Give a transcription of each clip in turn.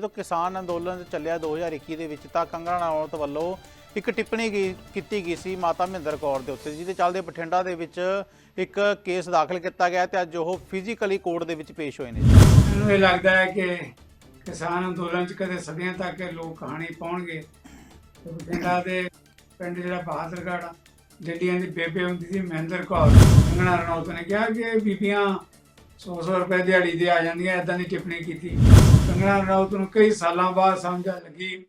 ਜਦੋਂ ਕਿਸਾਨ ਅੰਦੋਲਨ ਚੱਲਿਆ 2021 ਦੇ ਵਿੱਚ ਤਾਂ ਕੰਗਣਾ ਰਣੌਤ ਵੱਲੋਂ ਇੱਕ ਟਿੱਪਣੀ ਕੀ- ਕੀਤੀ ਗਈ ਸੀ ਮਾਤਾ ਮਹਿੰਦਰ ਕੌਰ ਦੇ ਉੱਤੇ ਜਿਹਦੇ ਚੱਲਦੇ ਬਠਿੰਡਾ ਦੇ ਵਿੱਚ ਇੱਕ ਕੇਸ ਦਾਖਲ ਕੀਤਾ ਗਿਆ ਤੇ ਅੱਜ ਉਹ ਫਿਜ਼ੀਕਲੀ ਕੋਰਟ ਦੇ ਵਿੱਚ ਪੇਸ਼ ਹੋਏ ਨੇ। ਮੈਨੂੰ ਇਹ ਲੱਗਦਾ ਹੈ ਕਿ ਕਿਸਾਨ ਅੰਦੋਲਨ ਚ ਕਦੇ ਸਦੀਆਂ ਤੱਕ ਲੋਕ ਕਹਾਣੀ ਪਾਉਣਗੇ। ਬਠਿੰਡਾ ਦੇ ਪਿੰਡ ਜਿਹੜਾ ਬਹਾਦਰਗੜ੍ਹ ਆ, ਦੀ ਬੇਬੇ ਹੁੰਦੀ ਸੀ ਮਹਿੰਦਰ ਕੌਰ ਕੰਗਣਾ ਰਣੌਤ ਨੇ ਕਿਹਾ ਕਿ ਬੀਬੀਆਂ 100-100 ਰੁਪਏ ਦਿਹਾੜੀ ਦੇ ਆ ਜਾਂਦੀਆਂ ਐਦਾਂ ਦੀ ਟਿੱਪਣੀ ਕੀਤੀ। ਕੰਗਣਾ ਰਣੌਤ ਨੂੰ ਕਈ ਸਾਲਾਂ ਬਾਅਦ ਸਮਝ ਆ ਲੱਗੀ।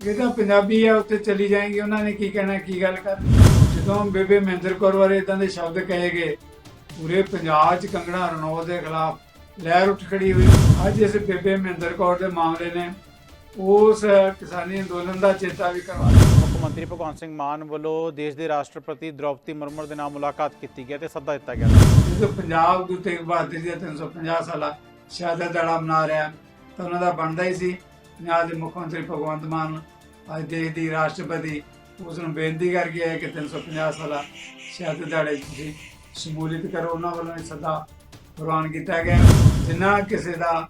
ਇਹ ਤਾਂ ਪੰਜਾਬੀ ਆ ਉੱਥੇ ਚਲੀ ਜਾਏਗੀ। ਉਹਨਾਂ ਨੇ ਕੀ ਕਹਿਣਾ ਕੀ ਗੱਲ ਕਰਨੀ ਜਦੋਂ ਬੇਬੇ ਮਹਿੰਦਰ ਕੌਰ ਬਾਰੇ ਇਦਾਂ ਦੇ ਸ਼ਬਦ ਕਹੇ ਗਏ ਪੂਰੇ ਪੰਜਾਬ 'ਚ ਕੰਗਣਾ ਰਣੌਤ ਦੇ ਖਿਲਾਫ ਲਹਿਰ ਉੱਠ ਖੜੀ ਹੋਈ। ਅੱਜ ਇਸ ਬੇਬੇ ਮਹਿੰਦਰ ਕੌਰ ਦੇ ਮਾਮਲੇ ਨੇ ਉਸ ਕਿਸਾਨੀ ਅੰਦੋਲਨ ਦਾ ਚੇਤਾ ਵੀ ਕਰਵਾ ਦਿੱਤਾ ਮੁੱਖ ਮੰਤਰੀ ਭਗਵੰਤ ਸਿੰਘ ਮਾਨ ਵੱਲੋਂ ਦੇਸ਼ ਦੇ ਰਾਸ਼ਟਰਪਤੀ ਦ੍ਰੌਪਦੀ ਮੁਰਮੂ ਦੇ ਨਾਲ ਮੁਲਾਕਾਤ ਕੀਤੀ ਗਈ ਤੇ ਸੱਦਾ ਦਿੱਤਾ ਗਿਆ। ਜਦੋਂ ਪੰਜਾਬ ਗੁਰੂ ਤੇਗ ਬਹਾਦਰ ਜੀ ਦਾ 350 ਸਾਲਾ ਸ਼ਹਾਦਤ ਦਿਹਾੜਾ ਮਨਾ ਰਿਹਾ ਤਾਂ ਉਹਨਾਂ ਦਾ ਬਣਦਾ ਹੀ ਸੀ। ਪੰਜਾਬ ਦੇ ਮੁੱਖ ਮੰਤਰੀ ਭਗਵੰਤ ਮਾਨ ਅੱਜ ਦੇਸ਼ ਦੀ ਰਾਸ਼ਟਰਪਤੀ ਉਸ ਨੂੰ ਬੇਨਤੀ ਕਰਕੇ ਆਏ ਕਿ 350 ਸਾਲਾ ਸ਼ਹਾਦਤ ਦਿਹਾੜੇ ਤੁਸੀਂ ਸ਼ਮੂਲੀਅਤ ਕਰੋ। ਉਹਨਾਂ ਵੱਲੋਂ ਇਹ ਸੱਦਾ ਪ੍ਰਵਾਨ ਕੀਤਾ ਗਿਆ। ਜਿੰਨਾ ਕਿਸੇ ਦਾ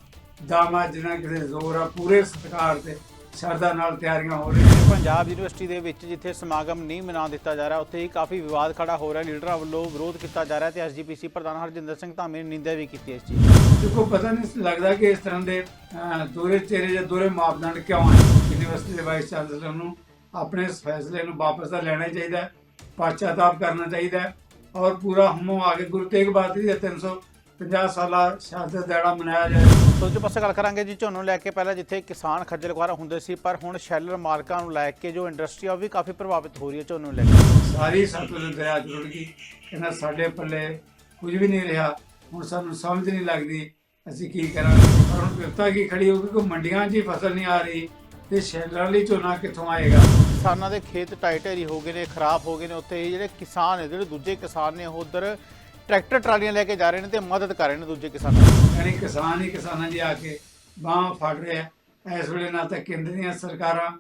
ਦਾਮਾ ਜਿੰਨਾ ਕਿਸੇ ਜ਼ੋਰ ਆ, ਪੂਰੇ ਸਤਿਕਾਰ ਤੇ ਸ਼ਰਧਾ ਨਾਲ ਤਿਆਰੀਆਂ ਹੋ ਰਹੀਆਂ ਨੇ। ਪੰਜਾਬ ਯੂਨੀਵਰਸਿਟੀ ਦੇ ਵਿੱਚ ਜਿੱਥੇ ਸਮਾਗਮ ਨਹੀਂ ਮਨਾ ਦਿੱਤਾ ਜਾ ਰਿਹਾ ਉੱਥੇ ਹੀ ਕਾਫੀ ਵਿਵਾਦ ਖੜਾ ਹੋ ਰਿਹਾ। ਲੀਡਰਾਂ ਵੱਲੋਂ ਵਿਰੋਧ ਕੀਤਾ ਜਾ ਰਿਹਾ ਤੇ ਐਸਜੀਪੀਸੀ ਪ੍ਰਧਾਨ ਹਰਜਿੰਦਰ ਸਿੰਘ ਧਾਮੀ ਨੇ ਨਿੰਦਿਆ ਵੀ ਕੀਤੀ ਇਸ ਚੀਜ਼ ਦੀ। ਦੇਖੋ ਪਤਾ ਨਹੀਂ ਲੱਗਦਾ ਕਿ ਇਸ ਤਰ੍ਹਾਂ ਦੇ ਦੋਹਰੇ ਚਿਹਰੇ ਜਾਂ ਦੋਹਰੇ ਮਾਪਦੰਡ ਕਿਉਂ ਹਨ ਯੂਨੀਵਰਸਿਟੀ ਦੇ ਵਾਈਸ ਚਾਂਸਲਰ ਨੂੰ ਆਪਣੇ ਇਸ ਫੈਸਲੇ ਨੂੰ ਵਾਪਸ ਤਾਂ ਲੈਣਾ ਚਾਹੀਦਾ ਹੈ ਪਛਤਾਪ ਕਰਨਾ ਚਾਹੀਦਾ ਹੈ ਔਰ ਪੂਰਾ ਹਮੋ ਆ ਕੇ ਗੁਰੂ ਤੇਗ ਬਹਾਦਰ ਜੀ ਦਾ 350 ਸਾਲਾ ਸ਼ਹਾਦਤ ਦਿਹਾੜਾ ਮਨਾਇਆ ਜਾਏ। ਦੂਜੇ ਪਾਸੇ ਗੱਲ ਕਰਾਂਗੇ ਜੀ ਝੋਨੇ ਨੂੰ ਲੈ ਕੇ। ਪਹਿਲਾਂ ਜਿੱਥੇ ਕਿਸਾਨ ਖੱਜਲ ਖੁਆਰ ਹੁੰਦੇ ਸੀ ਪਰ ਹੁਣ ਸ਼ੈਲਰ ਮਾਰਕਾਂ ਨੂੰ ਲੈ ਕੇ ਜੋ ਇੰਡਸਟਰੀ ਆ ਉਹ ਵੀ ਕਾਫੀ ਪ੍ਰਭਾਵਿਤ ਹੋ ਰਹੀ ਹੈ ਝੋਨੇ ਨੂੰ ਲੈ ਕੇ। ਸਾਰੀ ਸਤਲੁਜ ਦਰਿਆ ਰੁੜ ਗਈ। ਕਹਿੰਦਾ ਸਾਡੇ ਪੱਲੇ ਕੁਝ ਵੀ ਨਹੀਂ ਰਿਹਾ। ਹੁਣ ਸਾਨੂੰ ਸਮਝ ਨਹੀਂ ਲੱਗਦੀ ਅਸੀਂ ਕੀ ਕਰਾਂਗੇ? ਪਰ ਹੁਣ ਵਿਪਤਾ ਕੀ ਖੜੀ ਹੋ ਗਈ ਕਿ ਮੰਡੀਆਂ 'ਚ ਹੀ ਫਸਲ ਨਹੀਂ ਆ ਰਹੀ ਤੇ ਸ਼ਹਿਰਾਂ ਲਈ ਝੋਨਾ ਕਿੱਥੋਂ ਆਏਗਾ? ਕਿਸਾਨਾਂ ਦੇ ਖੇਤ ਢਾਈ ਢੇਰੀ ਹੋ ਗਏ ਨੇ ਖਰਾਬ ਹੋ ਗਏ ਨੇ। ਉੱਥੇ ਹੀ ਜਿਹੜੇ ਕਿਸਾਨ ਨੇ ਜਿਹੜੇ ਦੂਜੇ ਕਿਸਾਨ ਨੇ ਉਹ ਉਧਰ ਟਰੈਕਟਰ ਟਰਾਲੀਆਂ ਲੈ ਕੇ ਜਾ ਰਹੇ ਨੇ ਤੇ ਮਦਦ ਕਰ ਰਹੇ ਨੇ ਦੂਜੇ ਕਿਸਾਨਾਂ ਦੀ। ਯਾਨੀ ਕਿਸਾਨ ਹੀ ਕਿਸਾਨਾਂ ਦੀ ਆ ਕੇ ਬਾਹ ਫੜ ਰਿਹਾ ਇਸ ਵੇਲੇ ਨਾ ਤਾਂ ਕੇਂਦਰ ਦੀਆਂ ਸਰਕਾਰਾਂ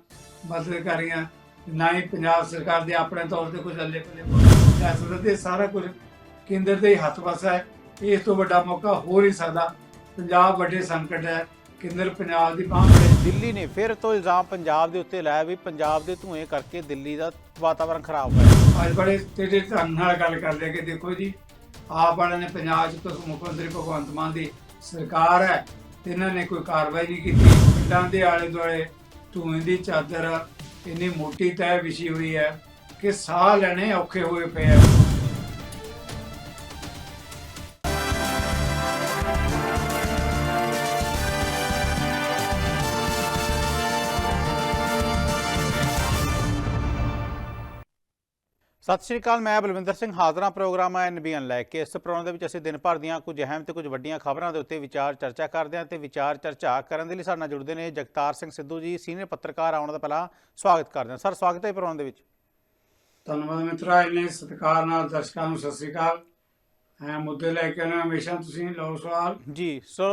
ਮਦਦ ਕਰ ਰਹੀਆਂ ਨਾ ਹੀ ਪੰਜਾਬ ਸਰਕਾਰ ਦੇ ਆਪਣੇ ਤੌਰ ਤੇ ਕੁਝ ਅੱਲੇ ਪੱਲੇ ਸਿਆਸਤ ਤੇ ਸਾਰਾ ਕੁਝ ਕੇਂਦਰ ਦੇ ਹੀ ਹੱਥ ਵਸ ਹੈ। ਇਸ ਤੋਂ ਵੱਡਾ ਮੌਕਾ ਹੋ ਨਹੀਂ ਸਕਦਾ ਪੰਜਾਬ ਵੱਡੇ ਸੰਕਟ ਹੈ। ਕੇਂਦਰ ਪੰਜਾਬ ਦੀ ਬਾਹ ਫੜੇ ਦਿੱਲੀ ਨੇ ਫਿਰ ਤੋਂ ਇਲਜ਼ਾਮ ਪੰਜਾਬ ਦੇ ਉੱਤੇ ਲਾਇਆ ਵੀ ਪੰਜਾਬ ਦੇ ਧੂਏ ਕਰਕੇ ਦਿੱਲੀ ਦਾ ਵਾਤਾਵਰਣ ਖਰਾਬ ਹੋਇਆ। ਅੱਜ ਬੜੇ ਤੇਰੇ ਢੰਗ ਨਾਲ ਗੱਲ ਕਰਦੇ ਕਿ ਦੇਖੋ ਜੀ ਆਪ ਵਾਲਿਆਂ ਨੇ ਪੰਜਾਬ 'ਚ ਤੋਂ ਮੁੱਖ ਮੰਤਰੀ ਭਗਵੰਤ ਮਾਨ ਦੀ ਸਰਕਾਰ ਹੈ, ਤੇ ਇਹਨਾਂ ਨੇ ਕੋਈ ਕਾਰਵਾਈ ਨਹੀਂ ਕੀਤੀ। ਪਿੰਡਾਂ ਦੇ ਆਲੇ ਦੁਆਲੇ ਧੂਏ ਦੀ ਚਾਦਰ ਇੰਨੀ ਮੋਟੀ ਤੈਅ ਵਿਛੀ ਹੋਈ ਹੈ ਕਿ ਸਾਹ ਲੈਣੇ ਔਖੇ ਹੋਏ ਪਏ ਆ। ਸਤਿ ਸ਼੍ਰੀ ਅਕਾਲ, ਮੈਂ ਬਲਵਿੰਦਰ ਸਿੰਘ ਹਾਜ਼ਰਾਂ ਪ੍ਰੋਗਰਾਮ ਐਨਬੀਐਨ ਲੈ ਕੇ। ਇਸ ਪ੍ਰੋਗਰਾਮ ਦੇ ਵਿੱਚ ਅਸੀਂ ਦਿਨ ਭਰ ਦੀਆਂ ਕੁਝ ਅਹਿਮ ਤੇ ਕੁਝ ਵੱਡੀਆਂ ਖਬਰਾਂ ਦੇ ਉੱਤੇ ਵਿਚਾਰ ਚਰਚਾ ਕਰਦੇ ਹਾਂ ਤੇ ਵਿਚਾਰ ਚਰਚਾ ਕਰਨ ਦੇ ਲਈ ਸਾਡੇ ਨਾਲ ਜੁੜਦੇ ਨੇ ਜਗਤਾਰ ਸਿੰਘ ਸਿੱਧੂ ਜੀ, ਸੀਨੀਅਰ ਪੱਤਰਕਾਰ ਆਉਣ ਦਾ ਪਹਿਲਾਂ ਸਵਾਗਤ ਕਰਦੇ ਹਾਂ। ਸਰ, ਸਵਾਗਤ ਹੈ ਪ੍ਰੋਗਰਾਮ ਦੇ ਵਿੱਚ। ਧੰਨਵਾਦ ਮਿੱਤਰਾ, ਇੰਨੇ ਸਤਿਕਾਰ ਨਾਲ ਦਰਸ਼ਕਾਂ ਨੂੰ ਸਤਿ ਸ੍ਰੀ ਅਕਾਲ। ਐ ਮੁੱਦੇ ਲੈ ਕੇ ਆਉਣਾ ਹਮੇਸ਼ਾ ਤੁਸੀਂ ਲਓ ਸਵਾਲ। ਜੀ ਸੋ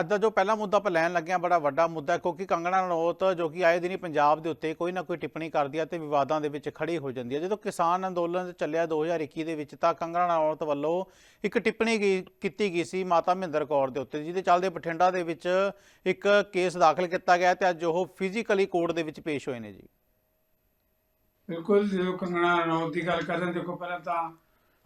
ਅੱਜ ਦਾ ਜੋ ਪਹਿਲਾ ਮੁੱਦਾ ਆਪਾਂ ਲੈਣ ਲੱਗੇ ਹਾਂ ਬੜਾ ਵੱਡਾ ਮੁੱਦਾ ਹੈ ਕਿਉਂਕਿ ਕੰਗਣਾ ਰਣੌਤ ਜੋ ਕਿ ਆਏ ਦਿਨੀ ਪੰਜਾਬ ਦੇ ਉੱਤੇ ਕੋਈ ਨਾ ਕੋਈ ਟਿੱਪਣੀ ਕਰਦੀ ਹੈ ਤੇ ਵਿਵਾਦਾਂ ਦੇ ਵਿੱਚ ਖੜੀ ਹੋ ਜਾਂਦੀ ਹੈ ਜਦੋਂ ਕਿਸਾਨ ਅੰਦੋਲਨ ਚੱਲਿਆ 2021 ਦੇ ਵਿੱਚ ਤਾਂ ਕੰਗਣਾ ਰਣੌਤ ਵੱਲੋਂ ਇੱਕ ਟਿੱਪਣੀ ਕੀਤੀ ਗਈ ਸੀ ਮਾਤਾ ਮਹਿੰਦਰ ਕੌਰ ਦੇ ਉੱਤੇ ਜਿਹਦੇ ਚੱਲਦੇ ਬਠਿੰਡਾ ਦੇ ਵਿੱਚ ਇੱਕ ਕੇਸ ਦਾਖਲ ਕੀਤਾ ਗਿਆ ਤੇ ਅੱਜ ਉਹ ਫਿਜ਼ੀਕਲੀ ਕੋਰਟ ਦੇ ਵਿੱਚ ਪੇਸ਼ ਹੋਏ ਨੇ ਜੀ। ਬਿਲਕੁਲ ਜਦੋਂ ਕੰਗਣਾ ਰਣੌਤ ਦੀ ਗੱਲ ਕਰਦੇ ਹਾਂ, ਦੇਖੋ ਪਹਿਲਾਂ ਤਾਂ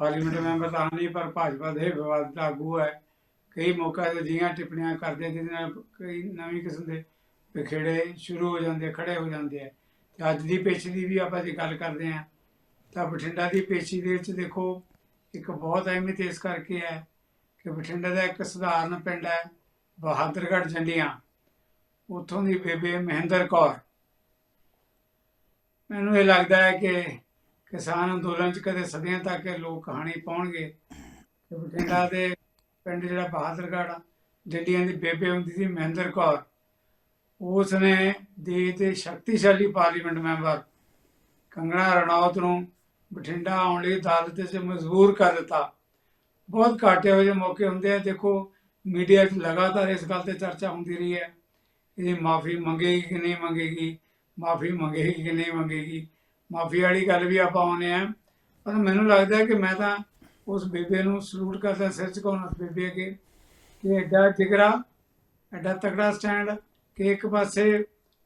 ਪਾਰਲੀਮੈਂਟ ਮੈਂਬਰ ਤਾਂ ਨਹੀਂ, ਪਰ ਭਾਜਪਾ ਦੇ ਵਿਵਾਦਿਤ ਆਗੂ ਹੈ। ਕਈ ਮੌਕਾ ਤੇ ਜੀਆਂ ਟਿੱਪਣੀਆਂ ਕਰਦੇ ਜਿਹਦੇ ਨਾਲ ਕਈ ਨਵੀਂ ਕਿਸਮ ਦੇ ਵਿਖੇੜੇ ਸ਼ੁਰੂ ਹੋ ਜਾਂਦੇ, ਖੜੇ ਹੋ ਜਾਂਦੇ ਆ। ਤੇ ਅੱਜ ਦੀ ਪੇਸ਼ੀ ਦੀ ਵੀ ਆਪਾਂ ਜੇ ਗੱਲ ਕਰਦੇ ਹਾਂ, ਤਾਂ ਬਠਿੰਡਾ ਦੀ ਪੇਸ਼ੀ ਦੇ ਵਿੱਚ ਦੇਖੋ, ਇੱਕ ਬਹੁਤ ਅਹਿਮੀਅਤ ਇਸ ਕਰਕੇ ਹੈ ਕਿ ਬਠਿੰਡਾ ਦਾ ਇੱਕ ਸਧਾਰਨ ਪਿੰਡ ਹੈ, ਬਹਾਦਰਗੜ੍ਹ ਜੰਡੀਆਂ। ਉੱਥੋਂ ਦੀ ਬੇਬੇ ਮਹਿੰਦਰ ਕੌਰ। ਮੈਨੂੰ ਇਹ ਲੱਗਦਾ ਹੈ ਕਿ ਕਿਸਾਨ ਅੰਦੋਲਨ ਚ ਕਦੇ ਸਦੀਆਂ ਤੱਕ ਲੋਕ ਕਹਾਣੀ ਪਾਉਣਗੇ। ਕਿ ਬਠਿੰਡਾ ਦੇ ਪਿੰਡ ਜਿਹੜਾ ਬਹਾਦਰਗੜ੍ਹ ਆ, ਜੱਡੀਆਂ ਦੀ ਬੇਬੇ ਹੁੰਦੀ ਸੀ ਮਹਿੰਦਰ ਕੌਰ ਉਸ ਨੇ ਦੇਸ਼ ਦੇ ਸ਼ਕਤੀਸ਼ਾਲੀ ਪਾਰਲੀਮੈਂਟ ਮੈਂਬਰ ਕੰਗਣਾ ਰਣੌਤ ਨੂੰ ਬਠਿੰਡਾ ਆਉਣ ਲਈ ਅਦਾਲਤ 'ਚ ਮਜਬੂਰ ਕਰ ਦਿੱਤਾ। ਬਹੁਤ ਘਾਟੇ ਇਹੋ ਮੌਕੇ ਹੁੰਦੇ ਆ ਦੇਖੋ ਮੀਡੀਆ 'ਚ ਲਗਾਤਾਰ ਇਸ ਗੱਲ ਤੇ ਚਰਚਾ ਹੁੰਦੀ ਰਹੀ ਹੈ। ਇਹ ਮਾਫੀ ਮੰਗੇਗੀ ਕਿ ਨਹੀਂ ਮੰਗੇਗੀ ਮਾਫੀ ਮੰਗੇਗੀ ਕਿ ਨਹੀਂ ਮੰਗੇਗੀ। ਮਾਫੀ ਵਾਲੀ ਗੱਲ ਵੀ ਆਪਾਂ ਆਉਨੇ ਆ ਪਰ ਮੈਨੂੰ ਲੱਗਦਾ ਕਿ ਮੈਂ ਤਾਂ ਉਸ ਬੇਬੇ ਨੂੰ ਸਲੂਟ ਕਰਦਾ, ਸਿਰ ਝੁਕਾਉਣਾ ਉਸ ਬੇਬੇ ਅੱਗੇ। ਕਿ ਐਡਾ ਜਿਗਰਾ, ਐਡਾ ਤਕੜਾ ਸਟੈਂਡ ਕਿ ਇੱਕ ਪਾਸੇ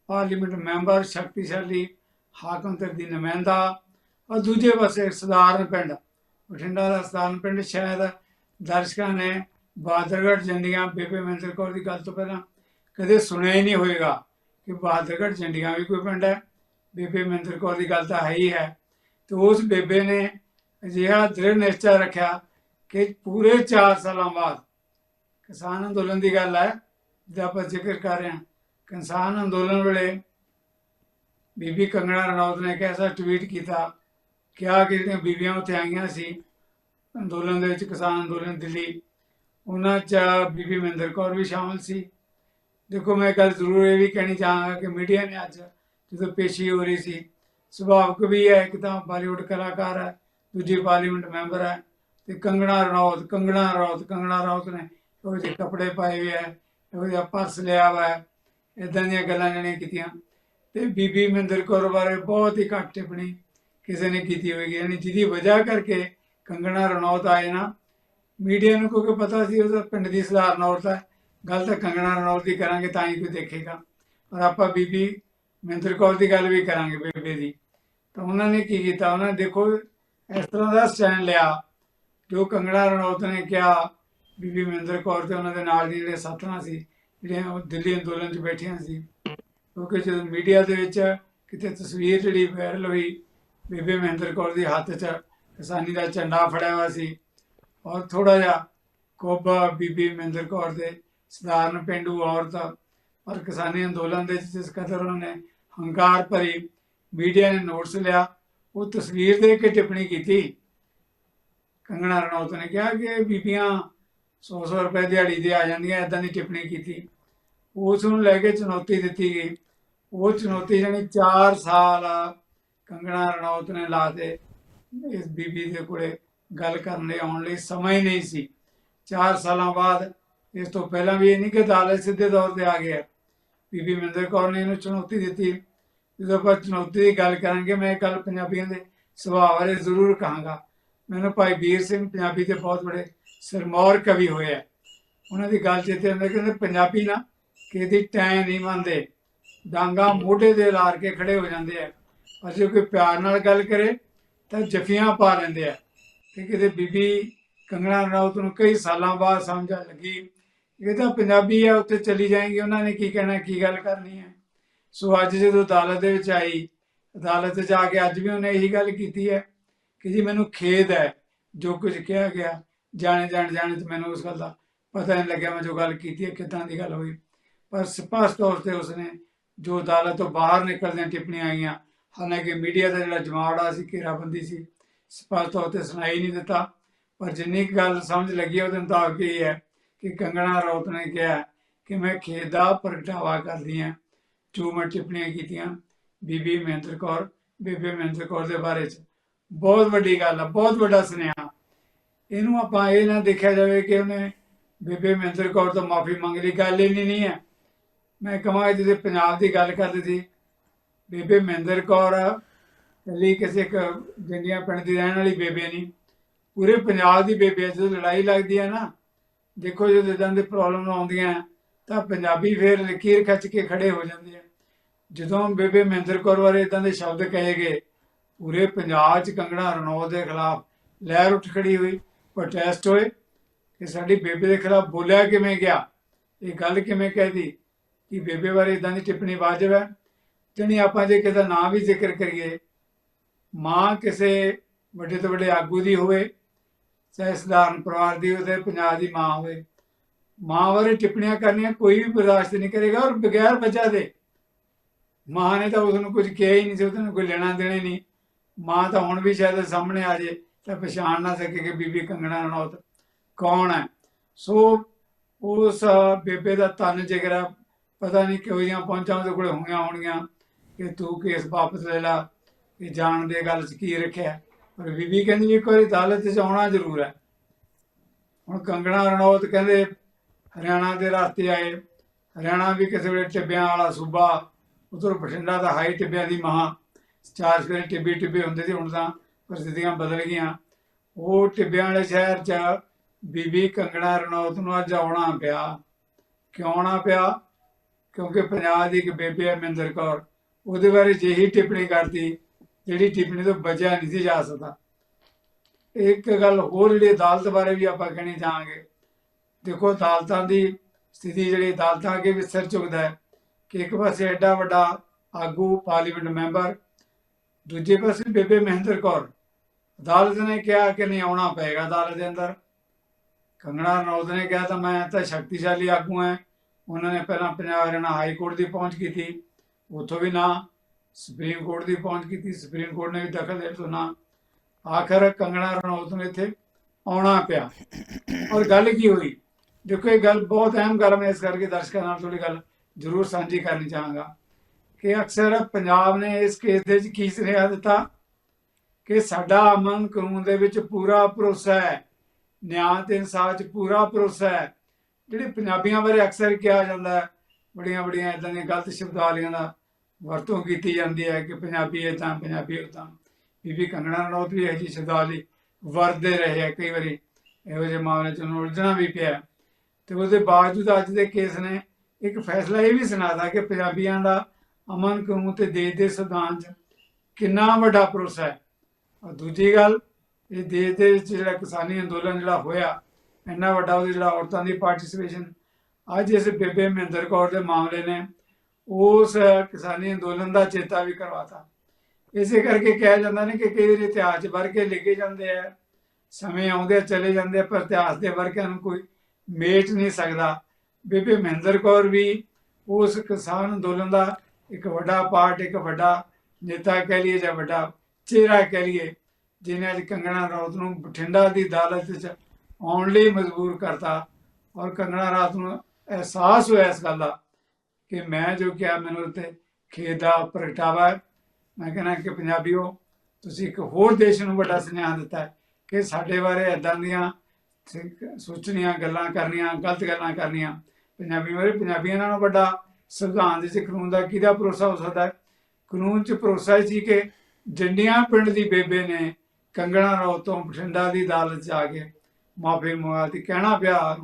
ਪਾਰਲੀਮੈਂਟ ਮੈਂਬਰ ਸ਼ਕਤੀਸ਼ਾਲੀ ਹਾਕਮ ਤੇ ਦੀ ਨੁਮਾਇੰਦਾ, ਔਰ ਦੂਜੇ ਪਾਸੇ ਸਧਾਰਨ ਪਿੰਡ, ਬਠਿੰਡਾ ਦਾ ਸਧਾਰਨ ਪਿੰਡ ਸ਼ਾਇਦ ਦਰਸ਼ਕਾਂ ਨੇ ਬਹਾਦਰਗੜ੍ਹ ਜੰਡੀਆਂ ਬੇਬੇ ਮਹਿੰਦਰ ਕੌਰ ਦੀ ਗੱਲ ਤੋਂ ਪਹਿਲਾਂ ਕਦੇ ਸੁਣਿਆ ਹੀ ਨਹੀਂ ਹੋਵੇਗਾ ਕਿ ਬਹਾਦਰਗੜ੍ਹ ਜੰਡੀਆਂ ਵੀ ਕੋਈ ਪਿੰਡ ਹੈ। ਬੇਬੇ ਮਹਿੰਦਰ ਕੌਰ ਦੀ ਗੱਲ ਤਾਂ ਹੈ ਹੀ ਹੈ। ਤੇ ਉਸ ਬੇਬੇ ਨੇ ਅਜਿਹਾ ਦ੍ਰਿੜ ਨਿਸ਼ਚਾ ਰੱਖਿਆ ਕਿ ਪੂਰੇ 4 ਸਾਲਾਂ ਬਾਅਦ ਕਿਸਾਨ ਅੰਦੋਲਨ ਦੀ ਗੱਲ ਹੈ, ਜਿਹਦਾ ਆਪਾਂ ਜ਼ਿਕਰ ਕਰ ਰਹੇ ਹਾਂ। ਕਿਸਾਨ ਅੰਦੋਲਨ ਵੇਲੇ ਬੀਬੀ ਕੰਗਣਾ ਰਣੌਤ ਨੇ ਕਿਹਾ ਐਸਾ ਟਵੀਟ ਕੀਤਾ ਕਿਹਾ ਕਿ ਜਿਹੜੀਆਂ ਬੀਬੀਆਂ ਉੱਥੇ ਆਈਆਂ ਸੀ। ਅੰਦੋਲਨ ਦੇ ਵਿੱਚ ਕਿਸਾਨ ਅੰਦੋਲਨ ਦਿੱਲੀ, ਉਹਨਾਂ 'ਚ ਬੀਬੀ ਮਹਿੰਦਰ ਕੌਰ ਵੀ ਸ਼ਾਮਲ ਸੀ। ਦੇਖੋ, ਮੈਂ ਗੱਲ ਜ਼ਰੂਰ ਇਹ ਵੀ ਕਹਿਣੀ ਚਾਹਾਂਗਾ ਕਿ ਮੀਡੀਆ ਨੇ ਅੱਜ ਜਦੋਂ ਪੇਸ਼ੀ ਹੋ ਰਹੀ ਸੀ। ਸੁਭਾਵਕ ਵੀ ਹੈ, ਇੱਕ ਤਾਂ ਬਾਲੀਵੁੱਡ ਕਲਾਕਾਰ ਹੈ, ਦੂਜੀ ਪਾਰਲੀਮੈਂਟ ਮੈਂਬਰ ਹੈ ਤੇ ਕੰਗਣਾ ਰਣੌਤ ਕੰਗਣਾ ਰਣੌਤ ਕੰਗਣਾ ਰਣੌਤ ਨੇ ਉਹ ਜਿਹੇ ਕੱਪੜੇ ਪਾਏ ਹੋਏ ਹੈ ਇਹੋ ਜਿਹਾ ਪਰਸ ਲਿਆ ਹੋਇਆ ਹੈ ਇਦਾਂ ਦੀਆਂ ਗੱਲਾਂ ਜਿਹੜੀਆਂ ਕੀਤੀਆਂ। ਤੇ ਬੀਬੀ ਮਹਿੰਦਰ ਕੌਰ ਬਾਰੇ ਬਹੁਤ ਹੀ ਘੱਟ ਟਿੱਪਣੀ ਕਿਸੇ ਨੇ ਕੀਤੀ ਹੋਏਗੀ, ਯਾਨੀ ਜਿਹਦੀ ਵਜ੍ਹਾ ਕਰਕੇ ਕੰਗਣਾ ਰਣੌਤ ਆਏ ਨਾ, ਮੀਡੀਆ ਨੂੰ ਕਿਉਂਕਿ ਪਤਾ ਸੀ ਉਹਦਾ ਪਿੰਡ ਦੀ ਸਧਾਰਨ ਔਰਤ ਹੈ, ਗੱਲ ਤਾਂ ਕੰਗਣਾ ਰਣੌਤ ਦੀ ਕਰਾਂਗੇ ਤਾਂ ਹੀ ਕੋਈ ਦੇਖੇਗਾ। ਪਰ ਆਪਾਂ ਬੀਬੀ ਮਹਿੰਦਰ ਕੌਰ ਦੀ ਗੱਲ ਵੀ ਕਰਾਂਗੇ ਬੇਬੇ ਦੀ। ਤਾਂ ਉਹਨਾਂ ਨੇ ਕੀ ਕੀਤਾ? ਉਹਨਾਂ ਦੇਖੋ, ਇਸ ਤਰ੍ਹਾਂ ਦਾ ਸਟੈਂਡ ਲਿਆ। ਜੋ ਕੰਗਣਾ ਰਣੌਤ ਨੇ ਕਿਹਾ, ਬੀਬੀ ਮਹਿੰਦਰ ਕੌਰ ਤੇ ਉਹਨਾਂ ਦੇ ਨਾਲ ਜਿਹੜੇ ਸਾਥਣਾਂ ਸੀ ਜਿਹੜੀਆਂ ਉਹ ਦਿੱਲੀ ਅੰਦੋਲਨ 'ਚ ਬੈਠੀਆਂ ਸੀ। ਕਿਉਂਕਿ ਜਦੋਂ ਮੀਡੀਆ ਦੇ ਵਿੱਚ ਕਿਤੇ ਤਸਵੀਰ ਜਿਹੜੀ ਵਾਇਰਲ ਹੋਈ, ਬੀਬੀ ਮਹਿੰਦਰ ਕੌਰ ਦੇ ਹੱਥ 'ਚ ਕਿਸਾਨੀ ਦਾ ਝੰਡਾ ਫੜਿਆ ਹੋਇਆ ਸੀ। ਔਰ ਥੋੜਾ ਜਿਹਾ ਕੋਬਾ ਬੀਬੀ ਮਹਿੰਦਰ ਕੌਰ ਦੇ ਸਧਾਰਨ ਪਿੰਡੂ ਔਰਤ ਔਰ ਕਿਸਾਨੀ ਅੰਦੋਲਨ ਦੇ ਜਿਸ ਕਦਰ ਉਹਨਾਂ ਨੇ ਹੰਕਾਰ ਭਰੀ ਮੀਡੀਆ ਨੇ ਨੋਟਸ ਲਿਆ, ਉਹ ਤਸਵੀਰ ਦੇ ਕੇ ਟਿੱਪਣੀ ਕੀਤੀ। ਕੰਗਣਾ ਰਣੌਤ ਨੇ ਕਿਹਾ ਕਿ ਬੀਬੀਆਂ 100-100 ਰੁਪਏ ਦਿਹਾੜੀ ਦੇ ਆ ਜਾਂਦੀਆਂ ਇਦਾਂ ਦੀ ਟਿੱਪਣੀ ਕੀਤੀ। ਉਸ ਨੂੰ ਲੈ ਕੇ ਚੁਣੌਤੀ ਦਿੱਤੀ ਗਈ। ਉਹ ਚੁਣੌਤੀ ਜਾਨੀ 4 ਸਾਲ ਕੰਗਣਾ ਰਣੌਤ ਨੇ ਲਾਤੇ ਇਸ ਬੀਬੀ ਦੇ ਕੋਲੇ ਗੱਲ ਕਰਨ ਲਈ ਆਉਣ ਲਈ ਸਮਾਂ ਹੀ ਨਹੀਂ ਸੀ। 4 ਸਾਲਾਂ ਬਾਅਦ ਇਸ ਤੋਂ ਪਹਿਲਾਂ ਵੀ ਇਹ ਨਹੀਂ ਕਿ ਅਦਾਲਤ ਸਿੱਧੇ ਤੌਰ ਤੇ ਆ ਗਿਆ। ਬੀਬੀ ਮਹਿੰਦਰ ਕੌਰ ਨੇ ਇਹਨੂੰ ਚੁਣੌਤੀ ਦਿੱਤੀ। ਜਦੋਂ ਆਪਾਂ ਚੁਣੌਤੀ ਦੀ ਗੱਲ ਕਰਾਂਗੇ, ਮੈਂ ਇਹ ਗੱਲ ਪੰਜਾਬੀਆਂ ਦੇ ਸੁਭਾਅ ਬਾਰੇ ਜ਼ਰੂਰ ਕਹਾਂਗਾ। ਮੈਨੂੰ ਭਾਈ ਵੀਰ ਸਿੰਘ ਪੰਜਾਬੀ ਦੇ ਬਹੁਤ ਬੜੇ ਸਰਮੌਰ ਕਵੀ ਹੋਏ ਆ। ਉਹਨਾਂ ਦੀ ਗੱਲ ਚੇਤੇ ਆਉਂਦਾ ਕਹਿੰਦੇ ਪੰਜਾਬੀ ਨਾ ਕਿਹਦੀ ਟੈਂ ਨਹੀਂ ਮੰਨਦੇ। ਡਾਂਗਾ ਮੋਢੇ ਦੇ ਲਾਰ ਕੇ ਖੜੇ ਹੋ ਜਾਂਦੇ ਆ। ਪਰ ਜੇ ਕੋਈ ਪਿਆਰ ਨਾਲ ਗੱਲ ਕਰੇ, ਤਾਂ ਜਫੀਆਂ ਪਾ ਲੈਂਦੇ ਆ। ਕਿ ਕਿਤੇ ਬੀਬੀ ਕੰਗਣਾ ਰਣੌਤ ਨੂੰ ਕਈ ਸਾਲਾਂ ਬਾਅਦ ਸਮਝ ਆ ਲੱਗੀ ਇਹ ਤਾਂ ਪੰਜਾਬੀ ਆ, ਉੱਥੇ ਚਲੀ ਜਾਏਗੀ। ਉਹਨਾਂ ਨੇ ਕੀ ਕਹਿਣਾ, ਕੀ ਗੱਲ ਕਰਨੀ ਹੈ ਸੋ ਅੱਜ ਜਦੋਂ ਅਦਾਲਤ ਦੇ ਵਿੱਚ ਆਈ, ਅਦਾਲਤ 'ਚ ਜਾ ਕੇ ਅੱਜ ਵੀ ਉਹਨੇ ਇਹੀ ਗੱਲ ਕੀਤੀ ਹੈ ਕਿ ਜੀ ਮੈਨੂੰ ਖੇਦ ਹੈ, ਜੋ ਕੁਝ ਕਿਹਾ ਗਿਆ, ਜਾਣੇ ਜਾਣ ਜਾਣੇ ਤੇ ਮੈਨੂੰ ਉਸ ਗੱਲ ਦਾ ਪਤਾ ਨਹੀਂ ਲੱਗਿਆ ਮੈਂ ਜੋ ਗੱਲ ਕੀਤੀ ਹੈ, ਕਿੱਦਾਂ ਦੀ ਗੱਲ ਹੋਈ। ਪਰ ਸਪਸ਼ਟ ਤੌਰ ਤੇ ਉਸਨੇ ਜੋ ਅਦਾਲਤ ਤੋਂ ਬਾਹਰ ਨਿਕਲਦਿਆਂ ਟਿੱਪਣੀਆਂ ਆਈਆਂ, ਹਾਲਾਂਕਿ ਮੀਡੀਆ ਦਾ ਜਿਹੜਾ ਜਮਾਵੜਾ ਸੀ, ਘੇਰਾਬੰਦੀ ਸੀ, ਸਪਸ਼ਟ ਤੌਰ ਤੇ ਸੁਣਾਈ ਨਹੀਂ ਦਿੱਤਾ। ਪਰ ਜਿੰਨੀ ਕੁ ਗੱਲ ਸਮਝ ਲੱਗੀ ਉਹਦੇ ਮੁਤਾਬਕ ਇਹ ਹੈ ਕਿ ਕੰਗਣਾ ਰੌਤ ਨੇ ਕਿਹਾ ਕਿ ਮੈਂ ਖੇਦ ਦਾ ਪ੍ਰਗਟਾਵਾ ਕਰਦੀ ਹਾਂ ਜੋ ਮੈਂ ਟਿੱਪਣੀਆਂ ਕੀਤੀਆਂ। ਬੀਬੀ ਮਹਿੰਦਰ ਕੌਰ, ਬੀਬੀ ਮਹਿੰਦਰ ਕੌਰ ਦੇ ਬਾਰੇ ਚ ਬਹੁਤ ਵੱਡੀ ਗੱਲ ਆ, ਬਹੁਤ ਵੱਡਾ ਸੁਨੇਹਾ। ਇਹਨੂੰ ਆਪਾਂ ਇਹ ਨਾ ਦੇਖਿਆ ਜਾਵੇ ਕਿ ਉਹਨੇ ਬੀਬੀ ਮਹਿੰਦਰ ਕੌਰ ਤੋਂ ਮਾਫੀ ਮੰਗ ਲਈ। ਗੱਲ ਇੰਨੀ ਨਹੀਂ ਹੈ ਮੈਂ ਕਹਾਂ ਜਿਹਦੇ ਪੰਜਾਬ ਦੀ ਗੱਲ ਕਰਦੇ ਸੀ ਬੇਬੇ ਮਹਿੰਦਰ ਕੌਰ ਲਈ ਕਿਸੇ ਇੱਕ ਜੰਡੀਆਂ ਪਿੰਡ ਦੀ ਰਹਿਣ ਵਾਲੀ ਬੇਬੇ ਨਹੀਂ। ਪੂਰੇ ਪੰਜਾਬ ਦੀ ਬੇਬੇ ਹੈ। ਜਦੋਂ ਲੜਾਈ ਲੱਗਦੀ ਹੈ ਨਾ ਦੇਖੋ ਜਦੋਂ ਇਦਾਂ ਦੇ ਪ੍ਰੋਬਲਮ ਆਉਂਦੀਆਂ, ਤਾਂ ਪੰਜਾਬੀ ਫੇਰ ਲਕੀਰ ਖੱਚ ਕੇ ਖੜੇ ਹੋ ਜਾਂਦੇ ਆ। ਜਦੋਂ ਬੇਬੇ ਮਹਿੰਦਰ ਕੌਰ ਬਾਰੇ ਇਦਾਂ ਦੇ ਸ਼ਬਦ ਕਹੇ ਗਏ, ਪੂਰੇ ਪੰਜਾਬ 'ਚ ਕੰਗਣਾ ਰਣੌਤ ਦੇ ਖਿਲਾਫ ਲਹਿਰ ਉੱਠ ਖੜੀ ਹੋਈ ਪ੍ਰੋਟੈਸਟ ਹੋਏ ਕਿ ਸਾਡੀ ਬੇਬੇ ਦੇ ਖਿਲਾਫ ਬੋਲਿਆ ਕਿਵੇਂ ਗਿਆ? ਇਹ ਗੱਲ ਕਿਵੇਂ ਕਹਿਦੀ ਕਿ ਬੇਬੇ ਬਾਰੇ ਇਦਾਂ ਦੀ ਟਿੱਪਣੀ ਵਾਜਬ ਹੈ? ਜਣੀ ਆਪਾਂ ਜੇ ਕਿਸੇ ਦਾ ਨਾਮ ਵੀ ਜ਼ਿਕਰ ਕਰੀਏ, ਮਾਂ ਕਿਸੇ ਵੱਡੇ ਤੋਂ ਵੱਡੇ ਆਗੂ ਦੀ ਹੋਵੇ ਚਾਹੇ ਸਧਾਰਨ ਪਰਿਵਾਰ ਦੀ ਹੋਵੇ ਪੰਜਾਬ ਦੀ ਮਾਂ ਹੋਵੇ। ਮਾਂ ਬਾਰੇ ਟਿੱਪਣੀਆਂ ਕਰਨੀਆਂ, ਕੋਈ ਵੀ ਬਰਦਾਸ਼ਤ ਨਹੀਂ ਕਰੇਗਾ ਔਰ ਬਗੈਰ ਵਜ੍ਹਾ ਦੇ ਮਾਂ ਨੇ ਤਾਂ ਉਸ ਨੂੰ ਕੁਝ ਕਿਹਾ ਹੀ ਨਹੀਂ ਸੀ ਉਹਦੇ ਕੋਈ ਲੈਣਾ ਦੇਣਾ ਨਹੀਂ। ਮਾਂ ਤਾਂ ਹੁਣ ਵੀ ਸ਼ਾਇਦ ਸਾਹਮਣੇ ਆ ਜੇ, ਤਾਂ ਪਛਾਣ ਨਾ ਸਕੇ ਕਿ ਬੀਬੀ ਕੰਗਣਾ ਰਣੌਤ ਕੌਣ ਹੈ। ਸੋ ਉਸ ਬੇਬੇ ਦਾ ਤਨ ਜਿਗਰਾ ਪਤਾ ਨਹੀਂ ਕਿਉਂ ਜਿਹੀਆਂ ਪਹੁੰਚਾਂ ਉਹਦੇ ਕੋਲ ਹੋਈਆਂ ਹੋਣਗੀਆਂ ਕਿ ਤੂੰ ਕੇਸ ਵਾਪਸ ਲੈ ਲਾ ਇਹ ਜਾਣ ਦੇ ਗੱਲ 'ਚ ਕੀ ਰੱਖਿਆ। ਪਰ ਬੀਬੀ ਕਹਿੰਦੀ ਵੀ ਇੱਕ ਵਾਰੀ ਅਦਾਲਤ 'ਚ ਆਉਣਾ ਜ਼ਰੂਰ ਹੈ। ਹੁਣ ਕੰਗਣਾ ਰਣੌਤ ਕਹਿੰਦੇ, ਹਰਿਆਣਾ ਦੇ ਰਸਤੇ ਆਏ। ਹਰਿਆਣਾ ਵੀ ਕਿਸੇ ਵੇਲੇ ਟਿੱਬਿਆਂ ਵਾਲਾ ਸੂਬਾ, ਉਧਰ ਬਠਿੰਡਾ ਦਾ ਹਾਈ ਟਿੱਬਿਆਂ ਦੀ ਮਹਾ। ਚਾਰ ਸਵੇਰੇ ਟਿੱਬੇ ਟਿੱਬੇ ਹੁੰਦੇ ਸੀ, ਹੁਣ ਤਾਂ ਪ੍ਰਸਿੱਧੀਆਂ ਬਦਲ ਗਈਆਂ। ਉਹ ਟਿੱਬਿਆਂ ਵਾਲੇ ਸ਼ਹਿਰ 'ਚ ਬੀਬੀ ਕੰਗਣਾ ਰਣੌਤ ਨੂੰ ਅੱਜ ਆਉਣਾ ਪਿਆ। ਕਿਉਂ ਆਉਣਾ ਪਿਆ? ਕਿਉਂਕਿ ਪੰਜਾਬ ਦੀ ਇੱਕ ਬੇਬੇ ਹੈ ਮਹਿੰਦਰ ਕੌਰ, ਉਹਦੇ ਬਾਰੇ ਜਿਹੀ ਟਿੱਪਣੀ ਕਰਤੀ। ਜਿਹੜੀ ਟਿੱਪਣੀ ਤੋਂ ਬਚਿਆ ਨਹੀਂ ਸੀ ਜਾ ਸਕਦਾ। ਇੱਕ ਗੱਲ ਹੋਰ ਜਿਹੜੀ ਅਦਾਲਤ ਬਾਰੇ ਵੀ ਆਪਾਂ ਕਹਿਣੀ ਚਾਹਾਂਗੇ। ਦੇਖੋ ਅਦਾਲਤਾਂ ਦੀ ਸਥਿਤੀ ਜਿਹੜੀ ਅਦਾਲਤਾਂ ਅੱਗੇ ਵੀ ਸਿਰ ਝੁਕਦਾ ਹੈ ਕਿ ਇੱਕ ਪਾਸੇ ਐਡਾ ਵੱਡਾ ਆਗੂ ਪਾਰਲੀਮੈਂਟ ਮੈਂਬਰ, ਦੂਜੇ ਪਾਸੇ ਬੇਬੇ ਮਹਿੰਦਰ ਕੌਰ। ਅਦਾਲਤ ਨੇ ਕਿਹਾ ਕਿ ਨਹੀਂ ਆਉਣਾ ਪਏਗਾ ਅਦਾਲਤ ਦੇ ਅੰਦਰ। ਕੰਗਣਾ ਰਣੌਤ ਨੇ ਕਿਹਾ ਤਾਂ ਮੈਂ ਤਾਂ ਸ਼ਕਤੀਸ਼ਾਲੀ ਆਗੂ ਹਾਂ। ਉਹਨਾਂ ਨੇ ਪਹਿਲਾਂ ਪੰਜਾਬ ਹਰਿਆਣਾ ਹਾਈ ਕੋਰਟ ਦੀ ਪਹੁੰਚ ਕੀਤੀ। ਉੱਥੋਂ ਵੀ ਨਾ ਸੁਪਰੀਮ ਕੋਰਟ ਦੀ ਪਹੁੰਚ ਕੀਤੀ। ਸੁਪਰੀਮ ਕੋਰਟ ਨੇ ਵੀ ਦਖਲ ਦੇ ਤੋਂ ਨਾ ਆਖਰ ਕੰਗਣਾ ਰਣੌਤ ਨੂੰ ਇੱਥੇ ਆਉਣਾ ਪਿਆ। ਔਰ ਗੱਲ ਕੀ ਹੋਈ? ਦੇਖੋ, ਇਹ ਗੱਲ ਬਹੁਤ ਅਹਿਮ ਗੱਲ ਮੈਂ ਇਸ ਕਰਕੇ ਦਰਸ਼ਕਾਂ ਨਾਲ ਤੁਹਾਡੀ ਗੱਲ ਜ਼ਰੂਰ ਸਾਂਝੀ ਕਰਨੀ ਚਾਹਾਂਗਾ ਕਿ ਅਕਸਰ ਪੰਜਾਬ ਨੇ ਇਸ ਕੇਸ ਦੇ ਵਿੱਚ ਕੀ ਸੁਨੇਹਾ ਦਿੱਤਾ? ਕਿ ਸਾਡਾ ਅਮਨ ਕਾਨੂੰਨ ਦੇ ਵਿੱਚ ਪੂਰਾ ਭਰੋਸਾ ਹੈ। ਨਿਆਂ ਤੇ ਇਨਸਾਫ 'ਚ ਪੂਰਾ ਭਰੋਸਾ ਹੈ। ਜਿਹੜੇ ਪੰਜਾਬੀਆਂ ਬਾਰੇ ਅਕਸਰ ਕਿਹਾ ਜਾਂਦਾ ਹੈ ਬੜੀਆਂ ਬੜੀਆਂ ਇਦਾਂ ਦੀਆਂ ਗਲਤ ਸ਼ਬਦਾਵਲੀਆਂ ਦਾ ਵਰਤੋਂ ਕੀਤੀ ਜਾਂਦੀ ਹੈ ਕਿ ਪੰਜਾਬੀ ਇਦਾਂ ਪੰਜਾਬੀ ਉਦਾਂ ਬੀਬੀ ਕੰਗਣਾ ਰਣੌਤ ਵੀ ਇਹ ਜਿਹੀ ਸ਼ਬਦਾਵਲੀ ਵਰਤਦੇ ਰਹੇ ਹੈ ਕਈ ਵਾਰੀ ਇਹੋ ਜਿਹੇ ਮਾਮਲੇ 'ਚ ਉਹਨੂੰ ਉਲਝਣਾ ਵੀ ਪਿਆ। ਤੇ ਉਹਦੇ ਬਾਵਜੂਦ ਅੱਜ ਦੇ ਕੇਸ ਨੇ ਇੱਕ ਫੈਸਲਾ ਇਹ ਵੀ ਸੁਣਾਦਾ ਕਿ ਪੰਜਾਬੀਆਂ ਦਾ ਅਮਨ ਕਾਨੂੰਨ ਤੇ ਦੇਸ਼ ਦੇ ਸੰਵਿਧਾਨ 'ਚ ਕਿੰਨਾ ਵੱਡਾ ਭਰੋਸਾ ਹੈ। ਔਰ ਦੂਜੀ ਗੱਲ, ਇਹ ਦੇਸ਼ ਦੇ ਵਿੱਚ ਜਿਹੜਾ ਕਿਸਾਨੀ ਅੰਦੋਲਨ ਜਿਹੜਾ ਹੋਇਆ, ਇੰਨਾ ਵੱਡਾ ਉਹਦੇ ਜਿਹੜਾ ਔਰਤਾਂ ਦੀ ਪਾਰਟਿਸਿਪੇਸ਼ਨ ਅੱਜ ਇਸ ਬੇਬੇ ਮਹਿੰਦਰ ਕੌਰ ਦੇ ਮਾਮਲੇ ਨੇ ਉਸ ਕਿਸਾਨੀ ਅੰਦੋਲਨ ਦਾ ਚੇਤਾ ਵੀ ਕਰਵਾਤਾ। ਇਸੇ ਕਰਕੇ ਕਿਹਾ ਜਾਂਦਾ ਨੇ ਕਿ ਕਈ ਵਾਰੀ ਇਤਿਹਾਸ 'ਚ ਲਿਖੇ ਜਾਂਦੇ ਆ, ਸਮੇਂ ਆਉਂਦੇ ਚਲੇ ਜਾਂਦੇ ਪਰ ਇਤਿਹਾਸ ਦੇ ਵਰਕਿਆਂ ਨੂੰ ਕੋਈ ਮੇਟ ਨਹੀਂ ਸਕਦਾ। ਬੇਬੇ ਮਹਿੰਦਰ ਕੌਰ ਵੀ ਉਸ ਕਿਸਾਨ ਅੰਦੋਲਨ ਦਾ ਇੱਕ ਵੱਡਾ ਪਾਰਟ, ਇੱਕ ਵੱਡਾ ਨੇਤਾ ਕਹਿ ਲਈਏ ਜਾਂ ਵੱਡਾ ਚਿਹਰਾ ਕਹਿ ਲਈਏ, ਜਿਹਨੇ ਅੱਜ ਕੰਗਣਾ ਰਣੌਤ ਨੂੰ ਬਠਿੰਡਾ ਦੀ ਅਦਾਲਤ ਵਿੱਚ ਆਉਣ ਲਈ ਮਜਬੂਰ ਕਰਤਾ। ਔਰ ਕੰਗਣਾ ਰਾਤ ਨੂੰ ਅਹਿਸਾਸ ਹੋਇਆ ਇਸ ਗੱਲ ਦਾ ਕਿ ਮੈਂ ਜੋ ਕਿਹਾ, ਮੈਨੂੰ ਉੱਤੇ ਖੇਦ ਦਾ ਪ੍ਰਗਟਾਵਾ ਹੈ। ਮੈਂ ਕਹਿੰਦਾ ਕਿ ਪੰਜਾਬੀਓ, ਤੁਸੀਂ ਇੱਕ ਹੋਰ ਦੇਸ਼ ਨੂੰ ਵੱਡਾ ਸੁਨੇਹਾ ਦਿੱਤਾ ਕਿ ਸਾਡੇ ਬਾਰੇ ਇਦਾਂ ਦੀਆਂ ਸੋਚਣੀਆਂ, ਗੱਲਾਂ ਕਰਨੀਆਂ, ਗਲਤ ਗੱਲਾਂ ਕਰਨੀਆਂ। ਪੰਜਾਬੀ ਬਾਰੇ ਪੰਜਾਬੀਆਂ ਨਾਲੋਂ ਵੱਡਾ ਸੰਵਿਧਾਨ ਦੇ ਕਾਨੂੰਨ ਦਾ ਕਿਹਦਾ ਭਰੋਸਾ ਹੋ ਸਕਦਾ ਹੈ? ਕਾਨੂੰਨ 'ਚ ਭਰੋਸਾ ਸੀ ਕਿ ਜੰਡੀਆਂ ਪਿੰਡ ਦੀ ਬੇਬੇ ਨੇ ਕੰਗਣਾ ਰਣੌਤ ਤੋਂ ਬਠਿੰਡਾ ਦੀ ਅਦਾਲਤ 'ਚ ਆ ਕੇ ਮਾਫੀ ਮੰਗਾਤੀ ਕਹਿਣਾ ਪਿਆ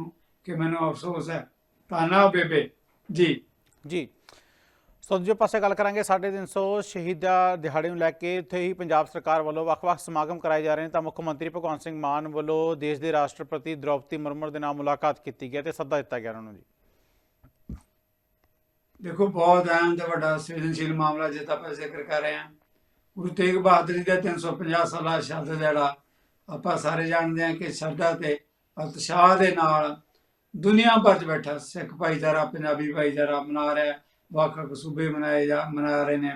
ਕਿ ਮੈਨੂੰ ਅਫਸੋਸ ਹੈ। ਤਾਨਾ ਬੇਬੇ, ਜੀ। ਜੀ। ਸੋ ਦੂਜੇ ਪਾਸੇ ਗੱਲ ਕਰਾਂਗੇ 350 ਸ਼ਹੀਦਾਂ ਦਿਹਾੜੇ ਨੂੰ ਲੈ ਕੇ। ਉੱਥੇ ਹੀ ਪੰਜਾਬ ਸਰਕਾਰ ਵੱਲੋਂ ਵੱਖ-ਵੱਖ ਸਮਾਗਮ ਕਰਾਏ ਜਾ ਰਹੇ ਨੇ ਤਾਂ ਮੁੱਖ ਮੰਤਰੀ ਭਗਵੰਤ ਸਿੰਘ ਮਾਨ ਵੱਲੋਂ ਦੇਸ਼ ਦੇ ਰਾਸ਼ਟਰਪਤੀ ਦ੍ਰੋਪਦੀ ਮੁਰਮੂ ਦੇ ਨਾਲ ਮੁਲਾਕਾਤ ਕੀਤੀ ਗਈ ਤੇ ਸੱਦਾ ਦਿੱਤਾ ਗਿਆ ਉਹਨਾਂ ਨੂੰ ਜੀ। ਦੇਖੋ, ਬਹੁਤ ਅਹਿਮ ਤੇ ਵੱਡਾ ਸੰਵੇਦਨਸ਼ੀਲ ਮਾਮਲਾ ਜਿਸ ਦਾ ਆਪਾਂ ਜ਼ਿਕਰ ਕਰ ਰਹੇ ਹਾਂ। ਗੁਰੂ ਤੇਗ ਬਹਾਦਰ ਜੀ ਦਾ 350 ਸਾਲਾ ਸ਼ਹਾਦਤ ਜਿਹੜਾ ਆਪਾਂ ਸਾਰੇ ਜਾਣਦੇ ਹਾਂ ਕਿ ਸ਼ਰਧਾ ਤੇ ਉਤਸ਼ਾਹ ਦੇ ਨਾਲ ਦੁਨੀਆ ਭਰ 'ਚ ਬੈਠਾ, ਸਿੱਖ ਭਾਈਚਾਰਾ, ਪੰਜਾਬੀ ਭਾਈਚਾਰਾ ਮਨਾ ਰਿਹਾ ਵੱਖ ਵੱਖ ਸੂਬੇ ਮਨਾਏ ਜਾ, ਮਨਾ ਰਹੇ ਨੇ,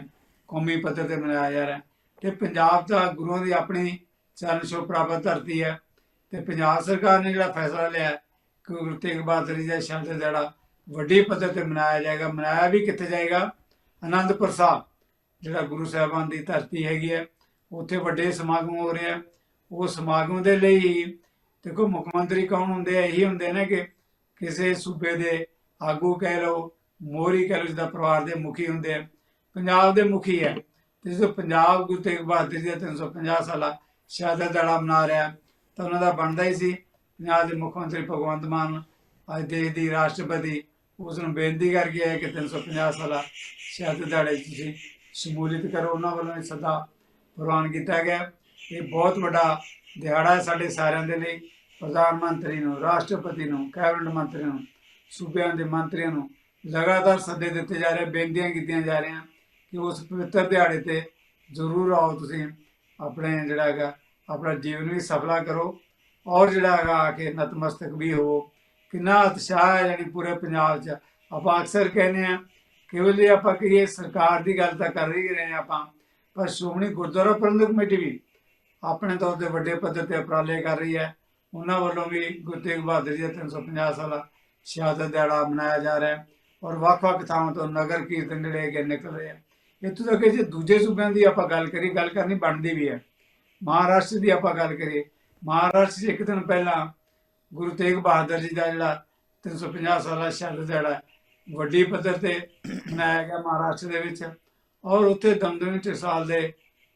ਕੌਮੀ ਪੱਧਰ ਤੇ ਮਨਾਇਆ ਜਾ ਰਿਹਾ ਤੇ ਪੰਜਾਬ ਦਾ ਗੁਰੂਆਂ ਦੀ ਆਪਣੀ ਚਰਨ ਛੋਹ ਪ੍ਰਾਪਤ ਧਰਤੀ ਹੈ ਤੇ ਪੰਜਾਬ ਸਰਕਾਰ ਨੇ ਜਿਹੜਾ ਫੈਸਲਾ ਲਿਆ ਕਿ ਗੁਰੂ ਤੇਗ ਬਹਾਦਰ ਜੀ ਦਾ ਸ਼ਬਦ ਜਿਹੜਾ ਵੱਡੀ ਪੱਧਰ ਤੇ ਮਨਾਇਆ ਜਾਏਗਾ। ਮਨਾਇਆ ਵੀ ਕਿੱਥੇ ਜਾਏਗਾ? ਆਨੰਦਪੁਰ ਸਾਹਿਬ, ਜਿਹੜਾ ਗੁਰੂ ਸਾਹਿਬਾਨ ਦੀ ਧਰਤੀ ਹੈਗੀ ਹੈ, ਉੱਥੇ ਵੱਡੇ ਸਮਾਗਮ ਹੋ ਰਹੇ ਆ ਉਹ ਸਮਾਗਮ ਦੇ ਲਈ ਦੇਖੋ ਮੁੱਖ ਮੰਤਰੀ ਕੌਣ ਹੁੰਦੇ ਆ? ਇਹੀ ਹੁੰਦੇ ਨੇ ਕਿ ਕਿਸੇ ਸੂਬੇ ਦੇ ਆਗੂ ਕਹਿ ਲਓ ਮੋਰੀ ਕਹਿ ਲਓ ਜਿਹਦਾ ਪਰਿਵਾਰ ਦੇ ਮੁਖੀ ਹੁੰਦੇ ਆ। ਪੰਜਾਬ ਦੇ ਮੁਖੀ ਹੈ ਤੇ ਜਦੋਂ ਪੰਜਾਬ ਗੁਰੂ ਤੇਗ ਬਹਾਦਰ ਜੀ ਦਾ 350 ਸਾਲਾ ਸ਼ਹਾਦਤ ਦਿਹਾੜਾ ਮਨਾ ਰਿਹਾ, ਤਾਂ ਉਹਨਾਂ ਦਾ ਬਣਦਾ ਹੀ ਸੀ, ਪੰਜਾਬ ਦੇ ਮੁੱਖ ਮੰਤਰੀ ਭਗਵੰਤ ਮਾਨ ਅੱਜ ਦੇਸ਼ ਦੀ ਰਾਸ਼ਟਰਪਤੀ, ਉਸ ਨੂੰ ਬੇਨਤੀ ਕਰਕੇ ਆਏ ਕਿ 350 ਸਾਲਾ ਸ਼ਹਾਦਤ ਦਿਹਾੜੇ ਤੁਸੀਂ ਸ਼ਮੂਲੀਅਤ ਕਰੋ। ਉਹਨਾਂ ਵੱਲੋਂ ਇਹ ਸੱਦਾ ਪ੍ਰਵਾਨ ਕੀਤਾ ਗਿਆ। ਇਹ ਬਹੁਤ ਵੱਡਾ ਦਿਹਾੜਾ ਹੈ ਸਾਡੇ ਸਾਰਿਆਂ ਦੇ ਲਈ। ਪ੍ਰਧਾਨ ਮੰਤਰੀ ਨੂੰ, ਰਾਸ਼ਟਰਪਤੀ ਨੂੰ, ਕੈਬਨਿਟ ਮੰਤਰੀ ਨੂੰ, ਸੂਬਿਆਂ ਦੇ ਮੰਤਰੀਆਂ ਨੂੰ ਲਗਾਤਾਰ ਸੱਦੇ ਦਿੱਤੇ ਜਾ ਰਹੇ, ਬੇਨਤੀਆਂ ਕੀਤੀਆਂ ਜਾ ਰਹੀਆਂ ਕਿ ਉਸ ਪਵਿੱਤਰ ਦਿਹਾੜੇ ਤੇ ਜ਼ਰੂਰ ਆਓ ਤੁਸੀਂ ਆਪਣੇ ਜਿਹੜਾ ਹੈਗਾ, ਆਪਣਾ ਜੀਵਨ ਵੀ ਸਫਲਾ ਕਰੋ ਔਰ ਜਿਹੜਾ ਹੈਗਾ ਆ ਕੇ ਨਤਮਸਤਕ ਵੀ ਹੋ ਕਿੰਨਾ ਉਤਸ਼ਾਹ ਹੈ ਯਾਨੀ ਪੂਰੇ ਪੰਜਾਬ 'ਚ। ਆਪਾਂ ਅਕਸਰ ਕਹਿੰਦੇ ਆ ਕੇਵਲ ਜੇ ਆਪਾਂ ਕਹੀਏ ਸਰਕਾਰ ਦੀ ਗੱਲ ਤਾਂ ਕਰ ਹੀ ਰਹੇ ਆਪਾਂ, ਪਰ ਸ਼੍ਰੋਮਣੀ ਗੁਰਦੁਆਰਾ ਪ੍ਰਬੰਧਕ ਕਮੇਟੀ ਵੀ ਆਪਣੇ ਤੌਰ ਤੇ ਵੱਡੇ ਪੱਧਰ ਤੇ ਉਪਰਾਲੇ ਕਰ ਰਹੀ ਹੈ। ਉਹਨਾਂ ਵੱਲੋਂ ਵੀ ਗੁਰੂ ਤੇਗ ਬਹਾਦਰ ਜੀ ਦਾ 350 ਸਾਲਾ ਸ਼ਹਾਦਤ ਦਿਹਾੜਾ ਮਨਾਇਆ ਜਾ ਰਿਹਾ ਹੈ ਔਰ ਵੱਖ-ਵੱਖ ਥਾਵਾਂ ਤੋਂ ਨਗਰ ਕੀਰਤਨ ਜਿਹੜੇ ਹੈਗੇ ਨਿਕਲ ਰਹੇ ਆ। ਇੱਥੋਂ ਤੱਕ ਜੇ ਦੂਜੇ ਸੂਬਿਆਂ ਦੀ ਆਪਾਂ ਗੱਲ ਕਰੀਏ, ਗੱਲ ਕਰਨੀ ਬਣਦੀ ਵੀ ਹੈ। ਮਹਾਰਾਸ਼ਟਰ ਦੀ ਆਪਾਂ ਗੱਲ ਕਰੀਏ, ਮਹਾਰਾਸ਼ਟਰ 'ਚ ਇੱਕ ਦਿਨ ਪਹਿਲਾਂ ਗੁਰੂ ਤੇਗ ਬਹਾਦਰ ਜੀ ਦਾ ਜਿਹੜਾ 350 ਸਾਲਾ ਸ਼ਹਾਦਤ ਦਿਹਾੜਾ ਵੱਡੀ ਪੱਧਰ ਤੇ ਮਨਾਇਆ ਗਿਆ ਮਹਾਰਾਸ਼ਟਰ ਦੇ ਵਿੱਚ। ਔਰ ਉੱਥੇ ਦਮਦਮੀ ਟਕਸਾਲ ਦੇ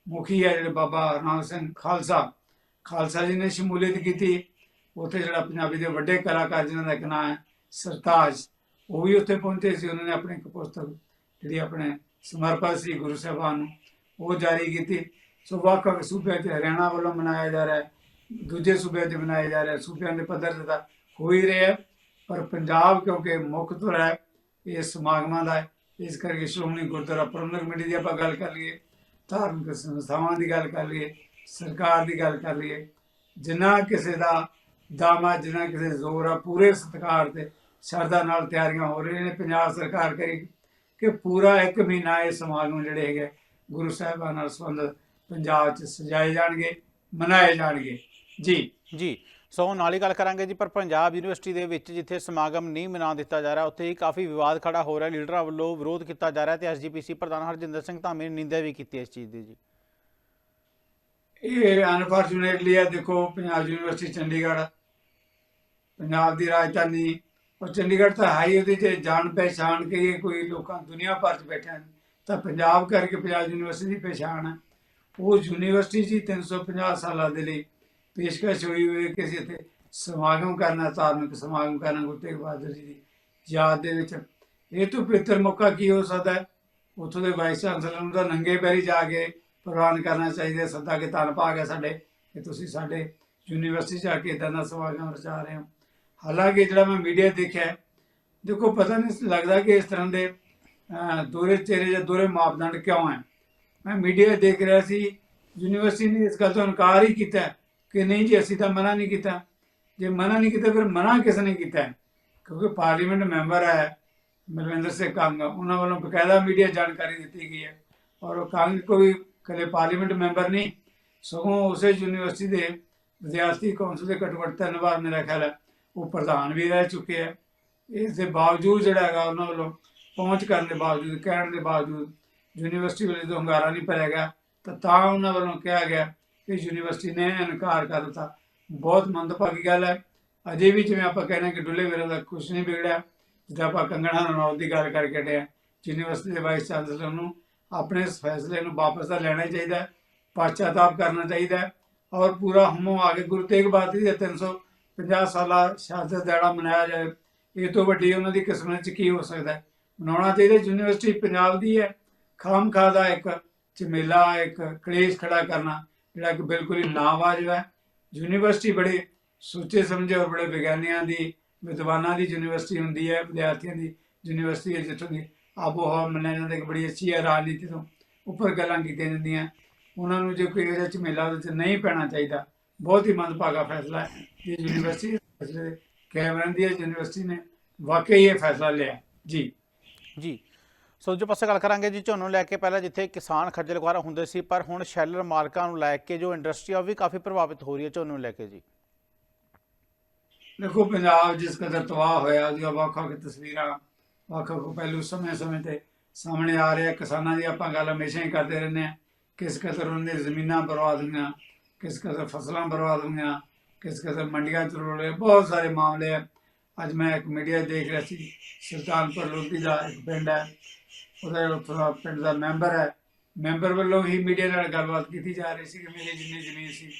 ਮੁਖੀ ਹੈ ਜਿਹੜੇ ਬਾਬਾ ਹਰਨਾਮ ਸਿੰਘ ਖਾਲਸਾ। ਖਾਲਸਾ ਜੀ ਨੇ ਸ਼ਮੂਲੀਅਤ ਕੀਤੀ। ਉੱਥੇ ਜਿਹੜਾ ਪੰਜਾਬੀ ਦੇ ਵੱਡੇ ਕਲਾਕਾਰ ਜਿਨ੍ਹਾਂ ਦਾ ਇੱਕ ਨਾਂ ਹੈ, ਸਰਤਾਜ, ਉਹ ਵੀ ਉੱਥੇ ਪਹੁੰਚੇ ਸੀ। ਉਹਨਾਂ ਨੇ ਆਪਣੀ ਇੱਕ ਪੁਸਤਕ ਜਿਹੜੀ ਆਪਣੇ ਸਮਰਪਿਤ ਸੀ ਗੁਰੂ ਸਾਹਿਬਾਨ ਨੂੰ, ਉਹ ਜਾਰੀ ਕੀਤੀ। ਸੋ ਵੱਖ ਵੱਖ ਸੂਬਿਆਂ 'ਚ ਹਰਿਆਣਾ ਵੱਲੋਂ ਮਨਾਇਆ ਜਾ ਰਿਹਾ ਹੈ, ਦੂਜੇ ਸੂਬਿਆਂ 'ਚ ਮਨਾਇਆ ਜਾ ਰਿਹਾ ਸੂਬਿਆਂ ਦੇ ਪੱਧਰ ਤੇ ਤਾਂ ਹੋ ਹੀ ਰਿਹਾ ਪਰ ਪੰਜਾਬ ਕਿਉਂਕਿ ਮੁੱਖ ਧੁਰ ਹੈ, ਇਹ ਸਮਾਗਮਾਂ ਦਾ ਇਸ ਕਰਕੇ ਸ਼੍ਰੋਮਣੀ ਗੁਰਦੁਆਰਾ ਪ੍ਰਬੰਧਕ ਕਮੇਟੀ ਦੀ ਆਪਾਂ ਗੱਲ ਕਰ ਲਈਏ, ਧਾਰਮਿਕ ਸੰਸਥਾਵਾਂ ਦੀ ਗੱਲ ਕਰ ਲਈਏ ਸਰਕਾਰ ਦੀ ਗੱਲ ਕਰ ਲਈਏ, ਜਿੰਨਾ ਕਿਸੇ ਦਾ ਦਾਮਾ ਜਿੰਨਾ ਕਿਸੇ ਜ਼ੋਰ ਆ, ਪੂਰੇ ਸਤਿਕਾਰ ਤੇ ਸ਼ਰਧਾ ਨਾਲ ਤਿਆਰੀਆਂ ਹੋ ਰਹੀਆਂ ਨੇ। ਪੰਜਾਬ ਸਰਕਾਰ ਕਰੀ ਕਿ ਪੂਰਾ ਇੱਕ ਮਹੀਨਾ ਇਹ ਸਮਾਗਮ ਜਿਹੜੇ ਹੈਗੇ ਗੁਰੂ ਸਾਹਿਬਾਨ ਨਾਲ ਸੰਬੰਧਿਤ ਪੰਜਾਬ 'ਚ ਸਜਾਏ ਜਾਣਗੇ, ਮਨਾਏ ਜਾਣਗੇ। ਜੀ। ਜੀ, ਸੋ ਨਾਲ ਹੀ ਗੱਲ ਕਰਾਂਗੇ ਜੀ, ਪਰ ਪੰਜਾਬ ਯੂਨੀਵਰਸਿਟੀ ਦੇ ਵਿੱਚ ਜਿੱਥੇ ਸਮਾਗਮ ਨਹੀਂ ਮਨਾ ਦਿੱਤਾ ਜਾ ਰਿਹਾ, ਉੱਥੇ ਹੀ ਕਾਫੀ ਵਿਵਾਦ ਖੜਾ ਹੋ ਰਿਹਾ, ਲੀਡਰਾਂ ਵੱਲੋਂ ਵਿਰੋਧ ਕੀਤਾ ਜਾ ਰਿਹਾ ਤੇ ਐਸਜੀਪੀਸੀ ਪ੍ਰਧਾਨ ਹਰਜਿੰਦਰ ਸਿੰਘ ਧਾਮੀ ਨੇ ਨਿੰਦਿਆ ਵੀ ਕੀਤੀ ਇਸ ਚੀਜ਼ ਦੀ ਜੀ। ਇਹ ਅਨਫੋਰਚੂਨੇਟਲੀ ਆ, ਦੇਖੋ, ਪੰਜਾਬ ਯੂਨੀਵਰਸਿਟੀ ਚੰਡੀਗੜ੍ਹ ਪੰਜਾਬ ਦੀ ਰਾਜਧਾਨੀ ਔਰ ਚੰਡੀਗੜ੍ਹ ਤਾਂ ਹਾਈ ਉਹਦੀ, ਜੇ ਜਾਣ ਪਹਿਚਾਣ ਕੇ ਕੋਈ ਲੋਕਾਂ ਦੁਨੀਆ ਭਰ ਚ ਬੈਠੇ ਹਨ ਤਾਂ ਪੰਜਾਬ ਕਰਕੇ ਪੰਜਾਬ ਯੂਨੀਵਰਸਿਟੀ ਦੀ ਪਛਾਣ ਹੈ। ਉਹ ਯੂਨੀਵਰਸਿਟੀ ਜੀ 350 ਸਾਲਾਂ ਦੇ ਲਈ ਪੇਸ਼ਕਸ਼ ਹੋਈ ਹੋਈ ਕਿ ਅਸੀਂ ਇੱਥੇ ਸਮਾਗਮ ਕਰਨਾ, ਧਾਰਮਿਕ ਸਮਾਗਮ ਕਰਨਾ, ਗੁਰੂ ਤੇਗ ਬਹਾਦਰ ਜੀ ਦੀ ਯਾਦ ਦੇ ਵਿੱਚ। ਇਹ ਤੋਂ ਬਿਹਤਰ ਮੌਕਾ ਕੀ ਹੋ ਸਕਦਾ ਹੈ? ਉੱਥੋਂ ਦੇ ਵਾਈਸ ਚਾਂਸਲਰ ਨੂੰ ਤਾਂ ਨੰਗੇ ਪੈਰੀ ਜਾ ਕੇ ਪ੍ਰਵਾਨ ਕਰਨਾ ਚਾਹੀਦਾ ਸੱਦਾ ਕੇ ਧੰਨ ਭਾਗ ਹੈ ਸਾਡੇ ਕਿ ਤੁਸੀਂ ਸਾਡੇ ਯੂਨੀਵਰਸਿਟੀ 'ਚ ਆ ਕੇ ਇਦਾਂ ਦਾ ਸਮਾਗਮ ਰਚਾ ਰਹੇ ਹੋ। ਹਾਲਾਂਕਿ ਜਿਹੜਾ ਮੈਂ ਮੀਡੀਆ ਦੇਖਿਆ ਦੇਖੋ ਪਤਾ ਨਹੀਂ ਲੱਗਦਾ ਕਿ ਇਸ ਤਰ੍ਹਾਂ ਦੇ ਅਹ, ਦੋਹਰੇ ਚਿਹਰੇ ਜਾਂ ਦੋਹਰੇ ਮਾਪਦੰਡ ਕਿਉਂ ਹੈ। ਮੈਂ ਮੀਡੀਆ ਦੇਖ ਰਿਹਾ ਸੀ ਯੂਨੀਵਰਸਿਟੀ ਨੇ ਇਸ ਗੱਲ ਤੋਂ ਇਨਕਾਰ ਹੀ ਕੀਤਾ ਕਿ ਨਹੀਂ ਜੀ ਅਸੀਂ ਤਾਂ ਮਨਾ ਨਹੀਂ ਕੀਤਾ। ਜੇ ਮਨਾ ਨਹੀਂ ਕੀਤਾ ਫਿਰ ਮਨਾ ਕਿਸ ਨੇ ਕੀਤਾ ਕਿਉਂਕਿ ਪਾਰਲੀਮੈਂਟ ਮੈਂਬਰ ਹੈ ਮਲਵਿੰਦਰ ਸਿੰਘ ਕੰਗ ਉਹਨਾਂ ਵੱਲੋਂ ਬਕਾਇਦਾ ਮੀਡੀਆ ਜਾਣਕਾਰੀ ਦਿੱਤੀ ਗਈ ਹੈ। ਔਰ ਉਹ ਕੰਗ ਕੋਈ ਕਦੇ ਪਾਰਲੀਮੈਂਟ ਮੈਂਬਰ ਨਹੀਂ, ਸਗੋਂ ਉਸੇ ਯੂਨੀਵਰਸਿਟੀ ਦੇ ਵਿਦਿਆਰਥੀ ਕੌਂਸਲ ਦੇ ਘੱਟੋ ਘੱਟ ਤਿੰਨ ਵਾਰ ਮੇਰਾ ਖਿਆਲ ਹੈ, ਉਹ ਪ੍ਰਧਾਨ ਵੀ ਰਹਿ ਚੁੱਕੇ ਹੈ ਇਸ ਦੇ ਬਾਵਜੂਦ ਜਿਹੜਾ ਹੈਗਾ ਉਹਨਾਂ ਵੱਲੋਂ ਪਹੁੰਚ ਕਰਨ ਦੇ ਬਾਵਜੂਦ, ਕਹਿਣ ਦੇ ਬਾਵਜੂਦ ਯੂਨੀਵਰਸਿਟੀ ਵੱਲੋਂ ਜਦੋਂ ਹੰਗਾਰਾ ਨਹੀਂ ਭਰਿਆ ਗਿਆ, ਤਾਂ ਤਾਂ ਉਹਨਾਂ ਵੱਲੋਂ ਕਿਹਾ ਗਿਆ ਕਿ ਯੂਨੀਵਰਸਿਟੀ ਨੇ ਇਨਕਾਰ ਕਰ ਦਿੱਤਾ। ਬਹੁਤ ਮੰਦਭਾਗੀ ਗੱਲ ਹੈ। ਅਜੇ ਵੀ ਜਿਵੇਂ ਆਪਾਂ ਕਹਿੰਦੇ ਹਾਂ ਕਿ ਡੁੱਲੇ ਵੇਲੇ ਦਾ ਕੁਝ ਨਹੀਂ ਵਿਗੜਿਆ, ਜਿੱਦਾਂ ਆਪਾਂ ਕੰਗਣਾ ਰਣੌਤ ਦੀ ਗੱਲ ਕਰਕੇ ਹਟੇ ਯੂਨੀਵਰਸਿਟੀ ਦੇ ਵਾਈਸ ਚਾਂਸਲਰ ਨੂੰ ਆਪਣੇ ਇਸ ਫੈਸਲੇ ਨੂੰ ਵਾਪਸ ਤਾਂ ਲੈਣਾ ਹੀ ਚਾਹੀਦਾ ਹੈ, ਪਛਤਾਪ ਕਰਨਾ ਚਾਹੀਦਾ ਔਰ ਪੂਰਾ ਹਮੋ ਆ ਗੁਰੂ ਤੇਗ ਬਹਾਦਰ ਜੀ ਦੇ 350 ਸਾਲਾ ਸ਼ਹਾਦਤ ਦਿਹਾੜਾ ਮਨਾਇਆ ਜਾਏ, ਇਹ ਤੋਂ ਵੱਡੀ ਉਹਨਾਂ ਦੀ ਕਿਸਮਤ ਚ ਕੀ ਹੋ ਸਕਦਾ ਮਨਾਉਣਾ ਚਾਹੀਦਾ ਯੂਨੀਵਰਸਿਟੀ ਪੰਜਾਬ ਦੀ ਹੈ ਖਾਮਖਾ ਦਾ ਇੱਕ, ਝਮੇਲਾ ਇੱਕ, ਕਲੇਸ਼ ਖੜਾ ਕਰਨਾ, ਜਿਹੜਾ ਕਿ ਬਿਲਕੁਲ ਹੀ ਨਾਵਾਜਬ ਹੈ। ਯੂਨੀਵਰਸਿਟੀ ਬੜੇ ਸੋਚੇ ਸਮਝੇ ਔਰ ਬੜੇ ਵਿਗਿਆਨੀਆਂ ਦੀ, ਵਿਦਵਾਨਾਂ ਦੀ ਯੂਨੀਵਰਸਿਟੀ ਹੁੰਦੀ ਹੈ, ਵਿਦਿਆਰਥੀਆਂ ਦੀ ਯੂਨੀਵਰਸਿਟੀ ਹੈ, ਜਿੱਥੋਂ ਦੀ ਆਬੋ ਹਵਾ ਮੰਨਿਆ ਜਾਂਦਾ ਕਿ ਬੜੀ ਅੱਛੀ ਹੈ ਰਾਜਨੀਤੀ ਤੋਂ। ਉੱਪਰ ਗੱਲਾਂ ਕੀਤੀਆਂ ਜਾਂਦੀਆਂ। ਉਹਨਾਂ ਨੂੰ ਜੇ ਕੋਈ ਇਹਦੇ ਚ ਮੇਲਾ ਉਹਦੇ ਚ ਨਹੀਂ ਪੈਣਾ ਚਾਹੀਦਾ। ਬਹੁਤ ਹੀ ਮੰਦਭਾਗਾ ਫੈਸਲਾ ਹੈ। ਇਹ ਯੂਨੀਵਰਸਿਟੀ ਫੈਸਲੇ ਕੈਮਰਨ ਦੀ ਯੂਨੀਵਰਸਿਟੀ ਨੇ ਵਾਕਈ ਇਹ ਫੈਸਲਾ ਲਿਆ। ਜੀ। ਜੀ। ਸੋ ਜੋ ਪਾਸੇ ਗੱਲ ਕਰਾਂਗੇ ਜੀ ਝੋਨੇ ਲੈ ਕੇ ਪਹਿਲਾਂ ਜਿੱਥੇ ਕਿਸਾਨ ਖੱਜਲ ਖੁਆਰ ਹੁੰਦੇ ਸੀ ਪਰ ਹੁਣ ਸ਼ੈਲਰ ਮਾਲਕਾਂ ਨੂੰ ਲੈ ਕੇ ਜੋ ਇੰਡਸਟਰੀ ਆ ਉਹ ਵੀ ਕਾਫੀ ਪ੍ਰਭਾਵਿਤ ਹੋ ਰਹੀ ਹੈ ਝੋਨੇ ਨੂੰ ਲੈ ਕੇ ਜੀ। ਦੇਖੋ ਪੰਜਾਬ ਜਿਸ ਕਦਰ ਤਬਾਹ ਹੋਇਆ ਉਹਦੀਆਂ ਵੱਖ ਵੱਖ ਤਸਵੀਰਾਂ ਵੱਖ ਵੱਖ ਪਹਿਲੂ ਸਮੇਂ ਸਮੇਂ ਤੇ ਸਾਹਮਣੇ ਆ ਰਿਹਾ ਕਿਸਾਨਾਂ ਦੀ ਆਪਾਂ ਗੱਲ ਹਮੇਸ਼ਾ ਹੀ ਕਰਦੇ ਰਹਿੰਦੇ ਆ। ਕਿਸ ਕਦਰ ਉਹਨਾਂ ਦੀ ਜ਼ਮੀਨਾਂ ਬਰਬਾਦ ਹੋਈਆਂ ਕਿਸ ਕਦਰ ਫਸਲਾਂ ਬਰਬਾਦ ਹੋਈਆਂ ਕਿਸ ਕਦਰ ਮੰਡੀਆਂ ਚ ਰੋਲੇ। ਬਹੁਤ ਸਾਰੇ ਮਾਮਲੇ ਆ। ਅੱਜ ਮੈਂ ਇੱਕ ਮੀਡੀਆ ਦੇਖ ਰਿਹਾ ਸੀ, ਸੁਲਤਾਨਪੁਰ ਲੋਧੀ ਦਾ ਇੱਕ ਪਿੰਡ ਹੈ। ਉਹਦਾ ਉੱਥੋਂ ਪਿੰਡ ਦਾ ਮੈਂਬਰ ਹੈ। ਮੈਂਬਰ ਵੱਲੋਂ ਹੀ ਮੀਡੀਆ ਨਾਲ ਗੱਲਬਾਤ ਕੀਤੀ ਜਾ ਰਹੀ ਸੀ ਕਿ ਮੇਰੀ ਜਿੰਨੀ ਜ਼ਮੀਨ ਸੀ,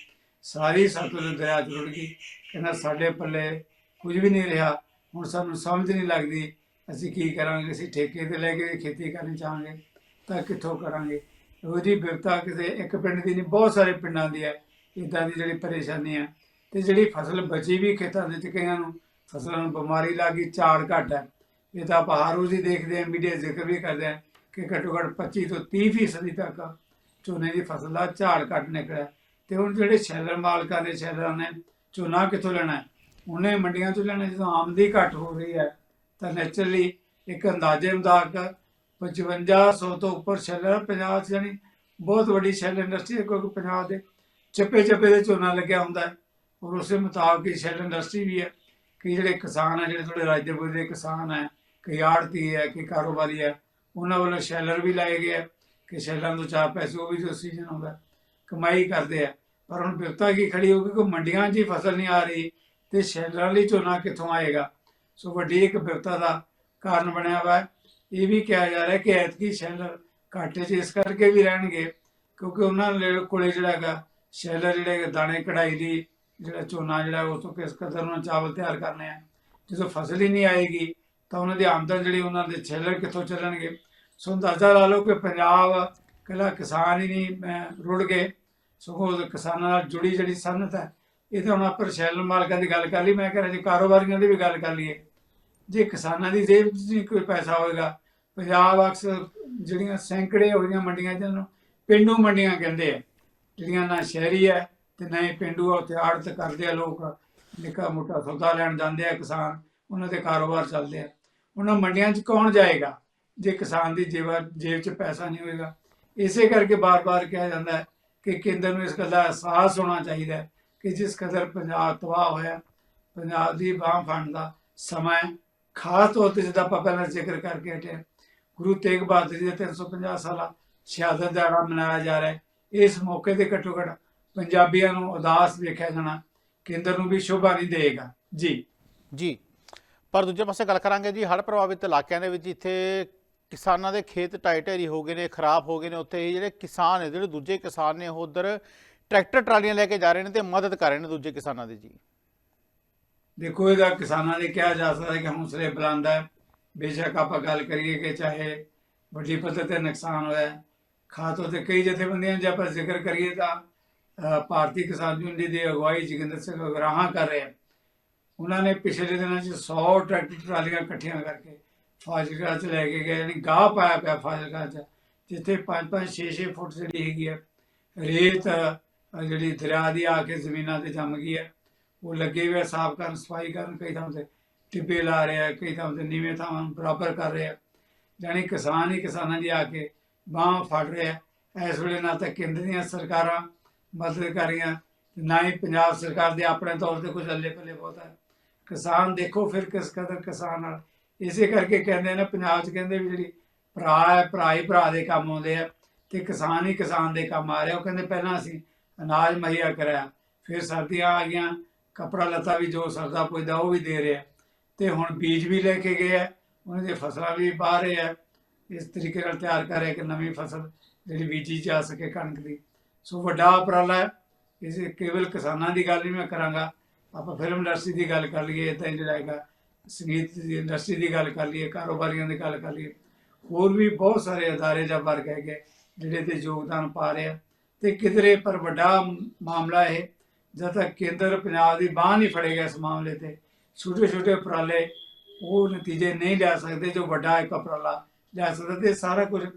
ਸਾਰੀ ਸਤਲੁਜ ਦਰਿਆ ਚ ਰੁੜ ਗਈ। ਕਹਿੰਦਾ ਸਾਡੇ ਪੱਲੇ ਕੁਝ ਵੀ ਨਹੀਂ ਰਿਹਾ। ਹੁਣ ਸਾਨੂੰ ਸਮਝ ਨਹੀਂ ਲੱਗਦੀ ਅਸੀਂ ਕੀ ਕਰਾਂਗੇ? ਅਸੀਂ ਠੇਕੇ ਤੇ ਲੈ ਕੇ ਖੇਤੀ ਕਰਨੀ ਚਾਹਾਂਗੇ ਤਾਂ ਕਿੱਥੋਂ ਕਰਾਂਗੇ? ਉਹਦੀ ਬਿਪਤਾ ਕਿਸੇ ਇੱਕ ਪਿੰਡ ਦੀ ਨਹੀਂ, ਬਹੁਤ ਸਾਰੇ ਪਿੰਡਾਂ ਦੀ ਹੈ। ਇਦਾਂ ਦੀ ਜਿਹੜੀ ਪਰੇਸ਼ਾਨੀ ਹੈ ਤੇ ਜਿਹੜੀ ਫਸਲ ਬਚੀ ਵੀ ਖੇਤਾਂ ਦੇ ਵਿੱਚ ਕਈਆਂ ਨੂੰ, ਫਸਲਾਂ ਨੂੰ ਬਿਮਾਰੀ ਲੱਗੀ ਝਾੜ ਘੱਟ ਹੈ। ਇਹ ਤਾਂ ਆਪਾਂ ਹਰ ਰੋਜ਼ ਹੀ ਦੇਖਦੇ ਹਾਂ, ਮੀਡੀਆ ਜ਼ਿਕਰ ਵੀ ਕਰਦੇ ਆ ਕਿ ਘੱਟੋ ਘੱਟ 25 ਤੋਂ 30 ਫੀਸਦੀ ਤੱਕ ਝੋਨੇ ਦੀ ਫਸਲ ਦਾ ਝਾੜ ਘੱਟ ਨਿਕਲਿਆ। ਤੇ ਹੁਣ ਜਿਹੜੇ ਸ਼ੈਲਰ ਮਾਲਕਾਂ ਦੇ ਸ਼ੈਲਰਾਂ ਨੇ, ਝੋਨਾ ਕਿੱਥੋਂ ਲੈਣਾ ਉਹਨੇ ਮੰਡੀਆਂ ਤੋਂ ਲੈਣਾ ਜਦੋਂ ਆਮਦੀ ਘੱਟ ਹੋ ਰਹੀ ਹੈ ਤਾਂ ਨੈਚੁਰਲੀ ਇੱਕ ਅੰਦਾਜ਼ੇ ਮੁਤਾਬਕ 5500 ਤੋਂ ਉੱਪਰ ਸ਼ੈਲਰ ਪੰਜਾਬ 'ਚ ਜਾਣੀ ਬਹੁਤ ਵੱਡੀ ਸ਼ੈਲ ਇੰਡਸਟਰੀ ਹੈ, ਕਿਉਂਕਿ ਪੰਜਾਬ ਦੇ ਚੱਪੇ ਚੱਪੇ ਦੇ ਝੋਨਾ ਲੱਗਿਆ ਹੁੰਦਾ ਹੈ ਔਰ ਉਸੇ ਮੁਤਾਬਕ ਹੀ ਸ਼ੈਲਰ ਇੰਡਸਟਰੀ ਵੀ ਹੈ। ਕਿ ਜਿਹੜੇ ਕਿਸਾਨ ਆ ਜਿਹੜੇ ਤੁਹਾਡੇ ਰਾਜ ਦੇ ਕਿਸਾਨ ਹੈ, ਕਈ ਆੜਤੀ ਹੈ ਕਿ ਕਾਰੋਬਾਰੀ ਹੈ, ਉਹਨਾਂ ਵੱਲੋਂ ਸ਼ੈਲਰ ਵੀ ਲਾਏ ਗਏ ਹੈ ਕਿ ਸ਼ੈਲਰਾਂ ਤੋਂ ਚਾਰ ਪੈਸੇ ਉਹ ਵੀ ਜੋ ਸੀਜ਼ਨ ਆਉਂਦਾ ਕਮਾਈ ਕਰਦੇ ਆ ਪਰ ਹੁਣ ਬਿਪਤਾ ਕੀ ਖੜੀ ਹੋ ਗਈ ਕਿ ਮੰਡੀਆਂ 'ਚ ਹੀ ਫਸਲ ਨਹੀਂ ਆ ਰਹੀ ਤੇ ਸ਼ੈਲਰਾਂ ਲਈ ਝੋਨਾ ਕਿੱਥੋਂ ਆਏਗਾ? ਸੋ ਵੱਡੀ ਇੱਕ ਬਿਪਤਾ ਦਾ ਕਾਰਨ ਬਣਿਆ ਵਾ। ਹੈ। ਇਹ ਵੀ ਕਿਹਾ ਜਾ ਰਿਹਾ ਕਿ ਐਤਕੀ ਸ਼ੈਲਰ ਘਾਟੇ 'ਚ ਇਸ ਕਰਕੇ ਵੀ ਰਹਿਣਗੇ ਕਿਉਂਕਿ ਉਹਨਾਂ ਦੇ ਕੋਲੇ ਜਿਹੜਾ ਹੈਗਾ ਸ਼ੈਲਰ ਜਿਹੜੇ ਦਾਣੇ ਕਢਾਈ ਦੀ ਜਿਹੜਾ ਝੋਨਾ ਜਿਹੜਾ ਉਸ ਤੋਂ ਕਿਸ ਕਦਰ ਉਹਨਾਂ ਚਾਵਲ ਤਿਆਰ ਕਰਨੇ ਆ। ਜਦੋਂ ਫਸਲ ਹੀ ਨਹੀਂ ਆਏਗੀ ਤਾਂ ਉਹਨਾਂ ਦੀ ਆਮਦਨ ਜਿਹੜੀ ਉਹਨਾਂ ਦੇ ਸੈਲਰ ਕਿੱਥੋਂ ਚੱਲਣਗੇ? ਸੋ ਅੰਦਾਜ਼ਾ ਲਾ ਲਓ ਕਿ ਪੰਜਾਬ ਇਕੱਲਾ ਕਿਸਾਨ ਹੀ ਨਹੀਂ ਅਹ, ਰੁੜ ਗਏ। ਸਗੋਂ ਕਿਸਾਨਾਂ ਨਾਲ ਜੁੜੀ ਜਿਹੜੀ ਸਨਅਤ ਹੈ ਇਹ ਤਾਂ ਹੁਣ ਆਪਾਂ ਸ਼ੈਲਰ ਮਾਲਕਾਂ ਦੀ ਗੱਲ ਕਰ ਲਈ ਮੈਂ ਕਹਿੰਦਾ ਜੀ ਕਾਰੋਬਾਰੀਆਂ ਦੀ ਵੀ ਗੱਲ ਕਰ ਲਈਏ। ਜੇ ਕਿਸਾਨਾਂ ਦੀ ਜੇਬ 'ਚ ਕੋਈ ਪੈਸਾ ਹੋਏਗਾ ਪੰਜਾਬ ਅਕਸਰ ਜਿਹੜੀਆਂ ਸੈਂਕੜੇ ਹੋਈਆਂ ਮੰਡੀਆਂ ਜਿਹਨਾਂ ਨੂੰ ਪਿੰਡੂ ਮੰਡੀਆਂ ਕਹਿੰਦੇ ਆ। ਜਿਹੜੀਆਂ ਨਾ ਸ਼ਹਿਰੀ ਹੈ ਤੇ ਨਾ ਹੀ ਪਿੰਡੂ ਆ, ਉੱਥੇ ਆੜਤ ਕਰਦੇ ਆ ਲੋਕ। ਨਿੱਕਾ ਮੋਟਾ ਸੌਦਾ ਲੈਣ ਜਾਂਦੇ ਆ ਕਿਸਾਨ ਉਹਨਾਂ ਦੇ ਕਾਰੋਬਾਰ ਚੱਲਦੇ ਆ। ਉਹਨਾਂ ਮੰਡੀਆਂ 'ਚ ਕੌਣ ਜਾਏਗਾ? ਜੇ ਕਿਸਾਨ ਦੀ ਜੇਬ ਜੇਬ 'ਚ ਪੈਸਾ ਨਹੀਂ ਹੋਏਗਾ। ਇਸੇ ਕਰਕੇ ਬਾਰ-ਬਾਰ ਕਿਹਾ ਜਾਂਦਾ ਹੈ ਕਿ ਕੇਂਦਰ ਨੂੰ ਇਸ ਗੱਲ ਦਾ ਅਹਿਸਾਸ ਹੋਣਾ ਚਾਹੀਦਾ ਹੈ ਕਿ ਜਿਸ ਕਦਰ ਪੰਜਾਬ ਤਬਾਹ ਹੋਇਆ ਪੰਜਾਬ ਦੀ ਬਾਹ ਫੜਨ ਦਾ ਸਮਾਂ ਹੈ ਖਾਸ ਤੌਰ ਤੇ ਜਿੱਦਾਂ ਆਪਾਂ ਪਹਿਲਾਂ ਜ਼ਿਕਰ ਕਰਕੇ ਹਟੇ ਗੁਰੂ ਤੇਗ ਬਹਾਦਰ ਜੀ ਦਾ 350 ਸਾਲਾ ਸ਼ਹਾਦਤ ਦਿਹਾੜਾ ਮਨਾਇਆ ਜਾ ਰਿਹਾ ਹੈ, ਇਸ ਮੌਕੇ ਤੇ ਘੱਟੋ ਘੱਟ ਪੰਜਾਬੀਆਂ ਨੂੰ ਉਦਾਸ ਵੇਖਿਆ ਜਾਣਾ ਕੇਂਦਰ ਨੂੰ ਵੀ ਸ਼ੋਭਾ ਨਹੀਂ ਦੇਗਾ ਜੀ। ਜੀ। ਪਰ ਦੂਜੇ ਪਾਸੇ ਗੱਲ ਕਰਾਂਗੇ ਜੀ, ਹੜ੍ਹ ਪ੍ਰਭਾਵਿਤ ਇਲਾਕਿਆਂ ਦੇ ਵਿੱਚ ਜਿੱਥੇ ਕਿਸਾਨਾਂ ਦੇ ਖੇਤ ਢਾਈ ਢੇਰੀ ਹੋ ਗਏ ਨੇ, ਖਰਾਬ ਹੋ ਗਏ ਨੇ, ਉੱਥੇ ਜਿਹੜੇ ਕਿਸਾਨ ਨੇ, ਜਿਹੜੇ ਦੂਜੇ ਕਿਸਾਨ ਨੇ, ਉਹ ਉਧਰ ਟਰੈਕਟਰ ਟਰਾਲੀਆਂ ਲੈ ਕੇ ਜਾ ਰਹੇ ਨੇ ਤੇ ਮਦਦ ਕਰ ਰਹੇ ਨੇ ਦੂਜੇ ਕਿਸਾਨਾਂ ਦੀ ਜੀ। ਦੇਖੋ, ਇਹਦਾ ਕਿਸਾਨਾਂ ਨੇ ਕਿਹਾ ਜਾ ਸਕਦਾ ਕਿ ਹੌਸਲੇ ਬੁਲੰਦ ਹੈ। ਬੇਸ਼ੱਕ ਆਪਾਂ ਗੱਲ ਕਰੀਏ ਕਿ ਚਾਹੇ ਵੱਡੀ ਪੱਧਰ ਤੇ ਨੁਕਸਾਨ ਹੋਇਆ ਖਾਸ ਤੌਰ ਤੇ ਕਈ ਜਥੇਬੰਦੀਆਂ ਜੇ ਆਪਾਂ ਜ਼ਿਕਰ ਕਰੀਏ ਤਾਂ ਭਾਰਤੀ ਕਿਸਾਨ ਯੂਨੀਅਨ ਦੀ ਅਗਵਾਈ ਜੋਗਿੰਦਰ ਸਿੰਘ ਅਗਰਾਹਾਂ ਕਰ ਰਹੇ ਹਨ। ਉਹਨਾਂ ਨੇ ਪਿਛਲੇ ਦਿਨਾਂ 'ਚ 100 ਟਰੈਕਟਰ ਟਰਾਲੀਆਂ ਇਕੱਠੀਆਂ ਕਰਕੇ ਫਾਜ਼ਿਲਕਾ 'ਚ ਲੈ ਕੇ ਗਏ, ਯਾਨੀ ਗਾਹ ਪਾਇਆ ਪਿਆ ਫਾਜ਼ਿਲਕਾ 'ਚ, ਜਿੱਥੇ 5-5 6-6 ਫੁੱਟ ਜਿਹੜੀ ਹੈਗੀ ਹੈ, ਰੇਤ, ਜਿਹੜੀ ਦਰਿਆ ਦੀ ਆ ਕੇ ਜ਼ਮੀਨਾਂ ਤੇ ਜੰਮ ਗਈ ਹੈ। ਉਹ ਲੱਗੇ ਹੋਏ ਆ, ਸਾਫ਼ ਕਰਨ, ਸਫ਼ਾਈ ਕਰਨ, ਕਈ ਥਾਂ ਤੇ ਟਿੱਬੇ ਲਾ ਰਹੇ ਕਈ ਥਾਂ ਤੇ ਨੀਵੇਂ ਥਾਵਾਂ ਨੂੰ ਬਰਾਬਰ ਕਰ ਰਿਹਾ ਆ। ਜਾਣੀ ਕਿਸਾਨ ਹੀ ਕਿਸਾਨਾਂ ਦੀ ਆ ਕੇ ਬਾਂਹ ਫੜ ਰਿਹਾ ਇਸ ਵੇਲੇ ਨਾ ਤਾਂ ਕੇਂਦਰ ਦੀਆਂ ਸਰਕਾਰਾਂ ਮਦਦ ਕਰ ਰਹੀਆਂ ਨਾ ਹੀ ਪੰਜਾਬ ਸਰਕਾਰ ਦੇ ਆਪਣੇ ਤੌਰ ਤੇ ਕੁਝ ਅੱਲੇ ਪੱਲੇ ਬਹੁਤ ਹੈ ਕਿਸਾਨ ਦੇਖੋ ਫਿਰ ਕਿਸ ਕਦਰ ਕਿਸਾਨ ਨਾਲ। ਇਸੇ ਕਰਕੇ ਕਹਿੰਦੇ ਨੇ, ਪੰਜਾਬ 'ਚ ਕਹਿੰਦੇ ਵੀ ਜਿਹੜੀ ਭਰਾ ਹੈ, ਭਰਾ ਹੀ ਭਰਾ ਦੇ ਕੰਮ ਆਉਂਦੇ ਆ, ਤੇ ਕਿਸਾਨ ਹੀ ਕਿਸਾਨ ਦੇ ਕੰਮ ਆ ਰਿਹਾ। ਉਹ ਕਹਿੰਦੇ ਪਹਿਲਾਂ ਅਸੀਂ ਅਨਾਜ ਮੁਹੱਈਆ ਕਰਾਇਆ, ਫਿਰ ਸਰਦੀਆਂ ਆ ਗਈਆਂ ਕਪੜਾ ਲੱਤਾ ਵੀ ਜੋ ਸਰਦਾ ਪੁੱਜਦਾ ਉਹ ਵੀ ਦੇ ਰਿਹਾ। ਤੇ ਹੁਣ ਬੀਜ ਵੀ ਲੈ ਕੇ ਗਏ ਆ। ਉਹਨਾਂ ਦੀਆਂ ਫਸਲਾਂ ਵੀ ਬਾਹ ਰਹੇ ਆ। ਇਸ ਤਰੀਕੇ ਨਾਲ ਤਿਆਰ ਕਰ ਰਿਹਾ ਕਿ ਨਵੀਂ ਫਸਲ ਜਿਹੜੀ ਬੀਜੀ ਜਾ ਸਕੇ ਕਣਕ ਦੀ। ਸੋ ਵੱਡਾ ਉਪਰਾਲਾ ਹੈ। ਇਸ ਕੇਵਲ ਕਿਸਾਨਾਂ ਦੀ ਗੱਲ ਨਹੀਂ ਮੈਂ ਕਰਾਂਗਾ। ਆਪਾਂ ਫਿਲਮ ਇੰਡਸਟਰੀ ਦੀ ਗੱਲ ਕਰ ਲਈਏ ਤਾਂ ਜਿਹੜਾ ਹੈਗਾ ਸੰਗੀਤ ਦੀ ਇੰਡਸਟਰੀ ਦੀ ਗੱਲ ਕਰ ਲਈਏ, ਕਾਰੋਬਾਰੀਆਂ ਦੀ ਗੱਲ ਕਰ ਲਈਏ। ਹੋਰ ਵੀ ਬਹੁਤ ਸਾਰੇ ਅਦਾਰੇ ਜਾਂ ਵਰਗ ਹੈਗੇ ਜਿਹੜੇ ਤੇ ਯੋਗਦਾਨ ਪਾ ਰਿਹਾ ਆ। ਤੇ ਕਿਧਰੇ ਪਰ ਵੱਡਾ ਮਾਮਲਾ ਇਹ ਜਦ ਤੱਕ ਕੇਂਦਰ ਪੰਜਾਬ ਦੀ ਬਾਹ ਨਹੀਂ ਫੜੇਗਾ ਇਸ ਮਾਮਲੇ ਤੇ, ਛੋਟੇ ਛੋਟੇ ਉਪਰਾਲੇ ਉਹ ਨਤੀਜੇ ਨਹੀਂ ਲੈ ਸਕਦੇ ਜੋ ਵੱਡਾ ਇੱਕ ਉਪਰਾਲਾ ਲੈ ਸਕਦਾ ਤੇ ਸਾਰਾ ਕੁਝ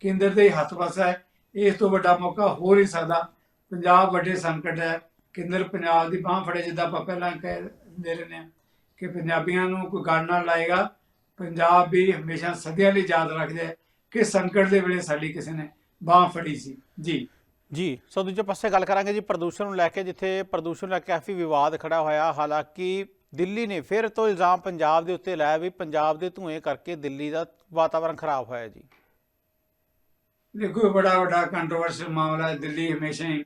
ਕੇਂਦਰ ਦੇ ਹੱਥ ਵਸ ਹੈ। ਇਸ ਤੋਂ ਵੱਡਾ ਮੌਕਾ ਹੋ ਨਹੀਂ ਸਕਦਾ। ਪੰਜਾਬ ਵੱਡੇ ਸੰਕਟ ਹੈ। ਕੇਂਦਰ ਪੰਜਾਬ ਦੀ ਬਾਹ ਫੜੇ ਜਿੱਦਾਂ ਆਪਾਂ ਪਹਿਲਾਂ ਕਹਿ ਦੇ ਰਹੇ ਨੇ ਕਿ ਪੰਜਾਬੀਆਂ ਨੂੰ ਕੋਈ ਗੱਲ ਨਾ ਲਾਏਗਾ। ਪੰਜਾਬ ਵੀ ਹਮੇਸ਼ਾ ਸਦੀਆਂ ਲਈ ਯਾਦ ਰੱਖਦੇ ਹੈ ਕਿ ਸੰਕਟ ਦੇ ਵੇਲੇ ਸਾਡੀ ਕਿਸੇ ਨੇ ਬਾਹ ਫੜੀ ਸੀ। ਜੀ। ਜੀ, ਸੋ ਦੂਜੇ ਪਾਸੇ ਗੱਲ ਕਰਾਂਗੇ ਜੀ ਪ੍ਰਦੂਸ਼ਣ ਨੂੰ ਲੈ ਕੇ, ਜਿੱਥੇ ਪ੍ਰਦੂਸ਼ਣ ਨੂੰ ਲੈ ਕੇ ਕਾਫੀ ਵਿਵਾਦ ਖੜਾ ਹੋਇਆ। ਹਾਲਾਂਕਿ ਦਿੱਲੀ ਨੇ ਫਿਰ ਤੋਂ ਇਲਜ਼ਾਮ ਪੰਜਾਬ ਦੇ ਉੱਤੇ ਲਾਇਆ ਵੀ ਪੰਜਾਬ ਦੇ ਧੂਏ ਕਰਕੇ ਦਿੱਲੀ ਦਾ ਵਾਤਾਵਰਣ ਖਰਾਬ ਹੋਇਆ ਜੀ। ਦੇਖੋ ਬੜਾ ਵੱਡਾ ਕੰਟਰੋਵਰਸ਼ੀਅਲ ਮਾਮਲਾ ਹੈ। ਦਿੱਲੀ ਹਮੇਸ਼ਾ ਹੀ,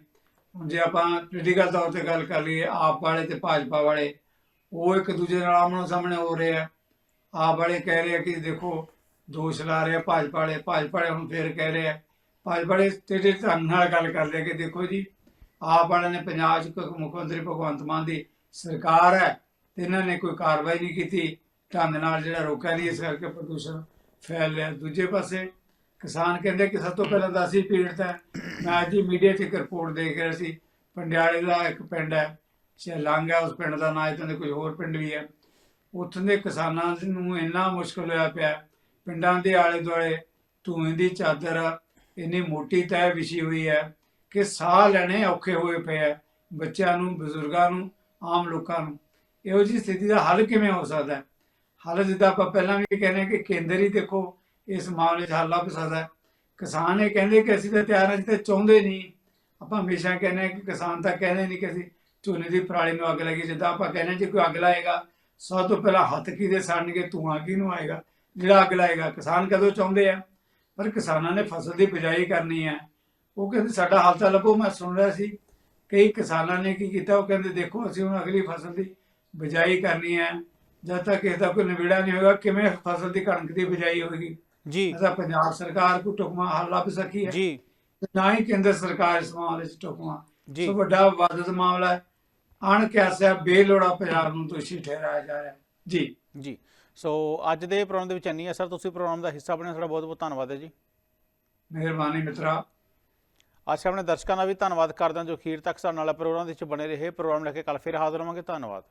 ਹੁਣ ਜੇ ਆਪਾਂ ਪੋਲੀਟੀਕਲ ਤੌਰ ਤੇ ਗੱਲ ਕਰ ਲਈਏ, ਆਪ ਵਾਲੇ ਤੇ ਭਾਜਪਾ ਵਾਲੇ, ਉਹ ਇੱਕ ਦੂਜੇ ਨਾਲ ਆਮਣੋ ਸਾਹਮਣੇ ਹੋ ਰਹੇ ਆ। ਆਪ ਵਾਲੇ ਕਹਿ ਰਹੇ ਆ ਕਿ ਦੇਖੋ, ਦੋਸ਼ ਲਾ ਰਹੇ ਆ ਭਾਜਪਾ ਵਾਲੇ ਭਾਜਪਾ ਵਾਲੇ ਹੁਣ ਫੇਰ ਕਹਿ ਰਹੇ ਆ ਭਾਜਪਾ ਵਾਲੇ ਤੇਰੇ ਢੰਗ ਨਾਲ ਗੱਲ ਕਰਦੇ ਕਿ ਦੇਖੋ ਜੀ, ਆਪ ਵਾਲਿਆਂ ਨੇ ਪੰਜਾਬ 'ਚ ਮੁੱਖ ਮੰਤਰੀ ਭਗਵੰਤ ਮਾਨ ਦੀ ਸਰਕਾਰ ਹੈ ਤੇ ਇਹਨਾਂ ਨੇ ਕੋਈ ਕਾਰਵਾਈ ਨਹੀਂ ਕੀਤੀ ਢੰਗ ਨਾਲ ਜਿਹੜਾ ਰੋਕਿਆ ਨਹੀਂ ਇਸ ਕਰਕੇ ਪ੍ਰਦੂਸ਼ਣ ਫੈਲ ਰਿਹਾ। ਦੂਜੇ ਪਾਸੇ ਕਿਸਾਨ ਕਹਿੰਦੇ ਕਿ ਸਭ ਤੋਂ ਪਹਿਲਾਂ ਤਾਂ ਅਸੀਂ ਪੀੜਤ ਹੈ। ਮੈਂ ਅੱਜ ਹੀ ਮੀਡੀਆ 'ਚ ਇੱਕ ਰਿਪੋਰਟ ਦੇਖ ਰਿਹਾ ਸੀ, ਪੰਡਿਆਲੇ ਦਾ ਇੱਕ ਪਿੰਡ ਹੈ ਸ਼ੈਲੰਗ ਹੈ ਉਸ ਪਿੰਡ ਦਾ ਨਾਂ ਇਦਾਂ ਦੇ ਕੁਝ ਹੋਰ ਪਿੰਡ ਵੀ ਹੈ। ਉੱਥੋਂ ਦੇ ਕਿਸਾਨਾਂ ਨੂੰ ਇੰਨਾ ਮੁਸ਼ਕਲ ਹੋਇਆ ਪਿਆ, ਪਿੰਡਾਂ ਦੇ ਆਲੇ ਦੁਆਲੇ ਧੂਏ ਦੀ ਚਾਦਰ ਇੰਨੀ ਮੋਟੀ ਤੈਅ ਵਿਛੀ ਹੋਈ ਹੈ ਕਿ ਸਾਹ ਲੈਣੇ ਔਖੇ ਹੋਏ ਪਏ ਹੈ ਬੱਚਿਆਂ ਨੂੰ, ਬਜ਼ੁਰਗਾਂ ਨੂੰ, ਆਮ ਲੋਕਾਂ ਨੂੰ। ਇਹੋ ਜਿਹੀ ਸਥਿਤੀ ਦਾ ਹੱਲ ਕਿਵੇਂ ਹੋ ਸਕਦਾ ਹੈ? ਹੱਲ ਜਿੱਦਾਂ ਆਪਾਂ ਪਹਿਲਾਂ ਵੀ ਕਹਿੰਦੇ ਹਾਂ ਕਿ ਕੇਂਦਰ ਹੀ ਦੇਖੋ, ਇਸ ਮਾਮਲੇ 'ਚ ਹੱਲ ਲੱਭ ਸਕਦਾ ਕਿਸਾਨ ਇਹ ਕਹਿੰਦੇ ਕਿ ਅਸੀਂ ਤਾਂ ਤਿਆਰ ਹਾਂ, ਅਸੀਂ ਤਾਂ ਚਾਹੁੰਦੇ ਨਹੀਂ। ਆਪਾਂ ਹਮੇਸ਼ਾ ਕਹਿੰਦੇ ਹਾਂ ਕਿ ਕਿਸਾਨ ਤਾਂ ਕਹਿੰਦੇ ਨਹੀਂ ਕਿ ਅਸੀਂ ਝੋਨੇ ਦੀ ਪਰਾਲੀ ਨੂੰ ਅੱਗ ਲੱਗੀ ਜਿੱਦਾਂ ਆਪਾਂ ਕਹਿੰਦੇ ਹਾਂ ਜੇ ਕੋਈ ਅੱਗ ਲਾਏਗਾ, ਸਭ ਤੋਂ ਪਹਿਲਾਂ ਹੱਥ ਕਿਹਦੇ ਸੜਨਗੇ, ਧੂਆਂ ਕਿਹਨੂੰ ਆਏਗਾ, ਜਿਹੜਾ ਅੱਗ ਲਾਏਗਾ। ਕਿਸਾਨ ਕਦੋਂ ਚਾਹੁੰਦੇ ਆ? ਪਰ ਕਿਸਾਨਾਂ ਨੇ ਫਸਲ ਦੀ ਬਿਜਾਈ ਕਰਨੀ ਹੈ। ਉਹ ਕਹਿੰਦੇ ਸਾਡਾ ਹੱਲ ਤਾਂ ਲੱਭੋ ਮੈਂ ਸੁਣ ਰਿਹਾ ਸੀ। ਕਈ ਕਿਸਾਨਾਂ ਨੇ ਕੀ ਕੀਤਾ? ਉਹ ਕਹਿੰਦੇ ਦੇਖੋ ਅਸੀਂ ਹੁਣ ਅਗਲੀ ਫਸਲ ਦੀ ਬਿਜਾਈ ਕਰਨੀ ਹੈ। ਜਦ ਤੱਕ ਇਸ ਦਾ ਕੋਈ ਨਿਬੇੜਾ ਨਹੀਂ ਹੋਏਗਾ ਕਿਵੇਂ ਫਸਲ ਦੀ ਕਣਕ ਦੀ ਬਿਜਾਈ ਹੋਏਗੀ? ਜੀ। ਇਹਦਾ ਪੰਜਾਬ ਸਰਕਾਰ ਕੋਈ ਟੁਕਮਾ ਹੱਲ ਲੱਭ ਸਕੀ ਹੈ। ਜੀ। ਨਾ ਹੀ ਕੇਂਦਰ ਸਰਕਾਰ ਇਸ ਮਾਮਲੇ 'ਚ ਟੁਕਮਾ। ਜੀ। ਸੋ ਵੱਡਾ ਵਾਦਤ ਮਾਮਲਾ ਹੈ। ਅਣਕਿਆਸਿਆ ਬੇਲੋੜਾ ਪੰਜਾਬ ਨੂੰ ਦੋਸ਼ੀ ਠਹਿਰਾਇਆ ਜਾ ਰਿਹਾ। ਜੀ। ਜੀ। ਸੋ ਅੱਜ ਦੇ ਪ੍ਰੋਗਰਾਮ ਦੇ ਵਿੱਚ ਇੰਨੀ ਹੈ ਸਰ ਤੁਸੀਂ ਪ੍ਰੋਗਰਾਮ ਦਾ ਹਿੱਸਾ ਬਣਿਆ ਸਾਡਾ ਬਹੁਤ ਬਹੁਤ ਧੰਨਵਾਦ ਹੈ ਜੀ। ਮਿਹਰਬਾਨੀ ਮਿੱਤਰਾ। ਆਸ਼ਾ ਆਪਣੇ ਦਰਸ਼ਕਾਂ ਦਾ ਵੀ ਧੰਨਵਾਦ ਕਰਦੇ ਹਾਂ ਜੋ ਅਖੀਰ ਤੱਕ ਸਾਡੇ ਨਾਲ ਪ੍ਰੋਗਰਾਮ ਦੇ ਵਿੱਚ ਬਣੇ ਰਹੇ। ਪ੍ਰੋਗਰਾਮ ਲੈ ਕੇ ਕੱਲ ਫਿਰ ਹਾਜ਼ਰ ਹੋਵਾਂਗੇ। ਧੰਨਵਾਦ।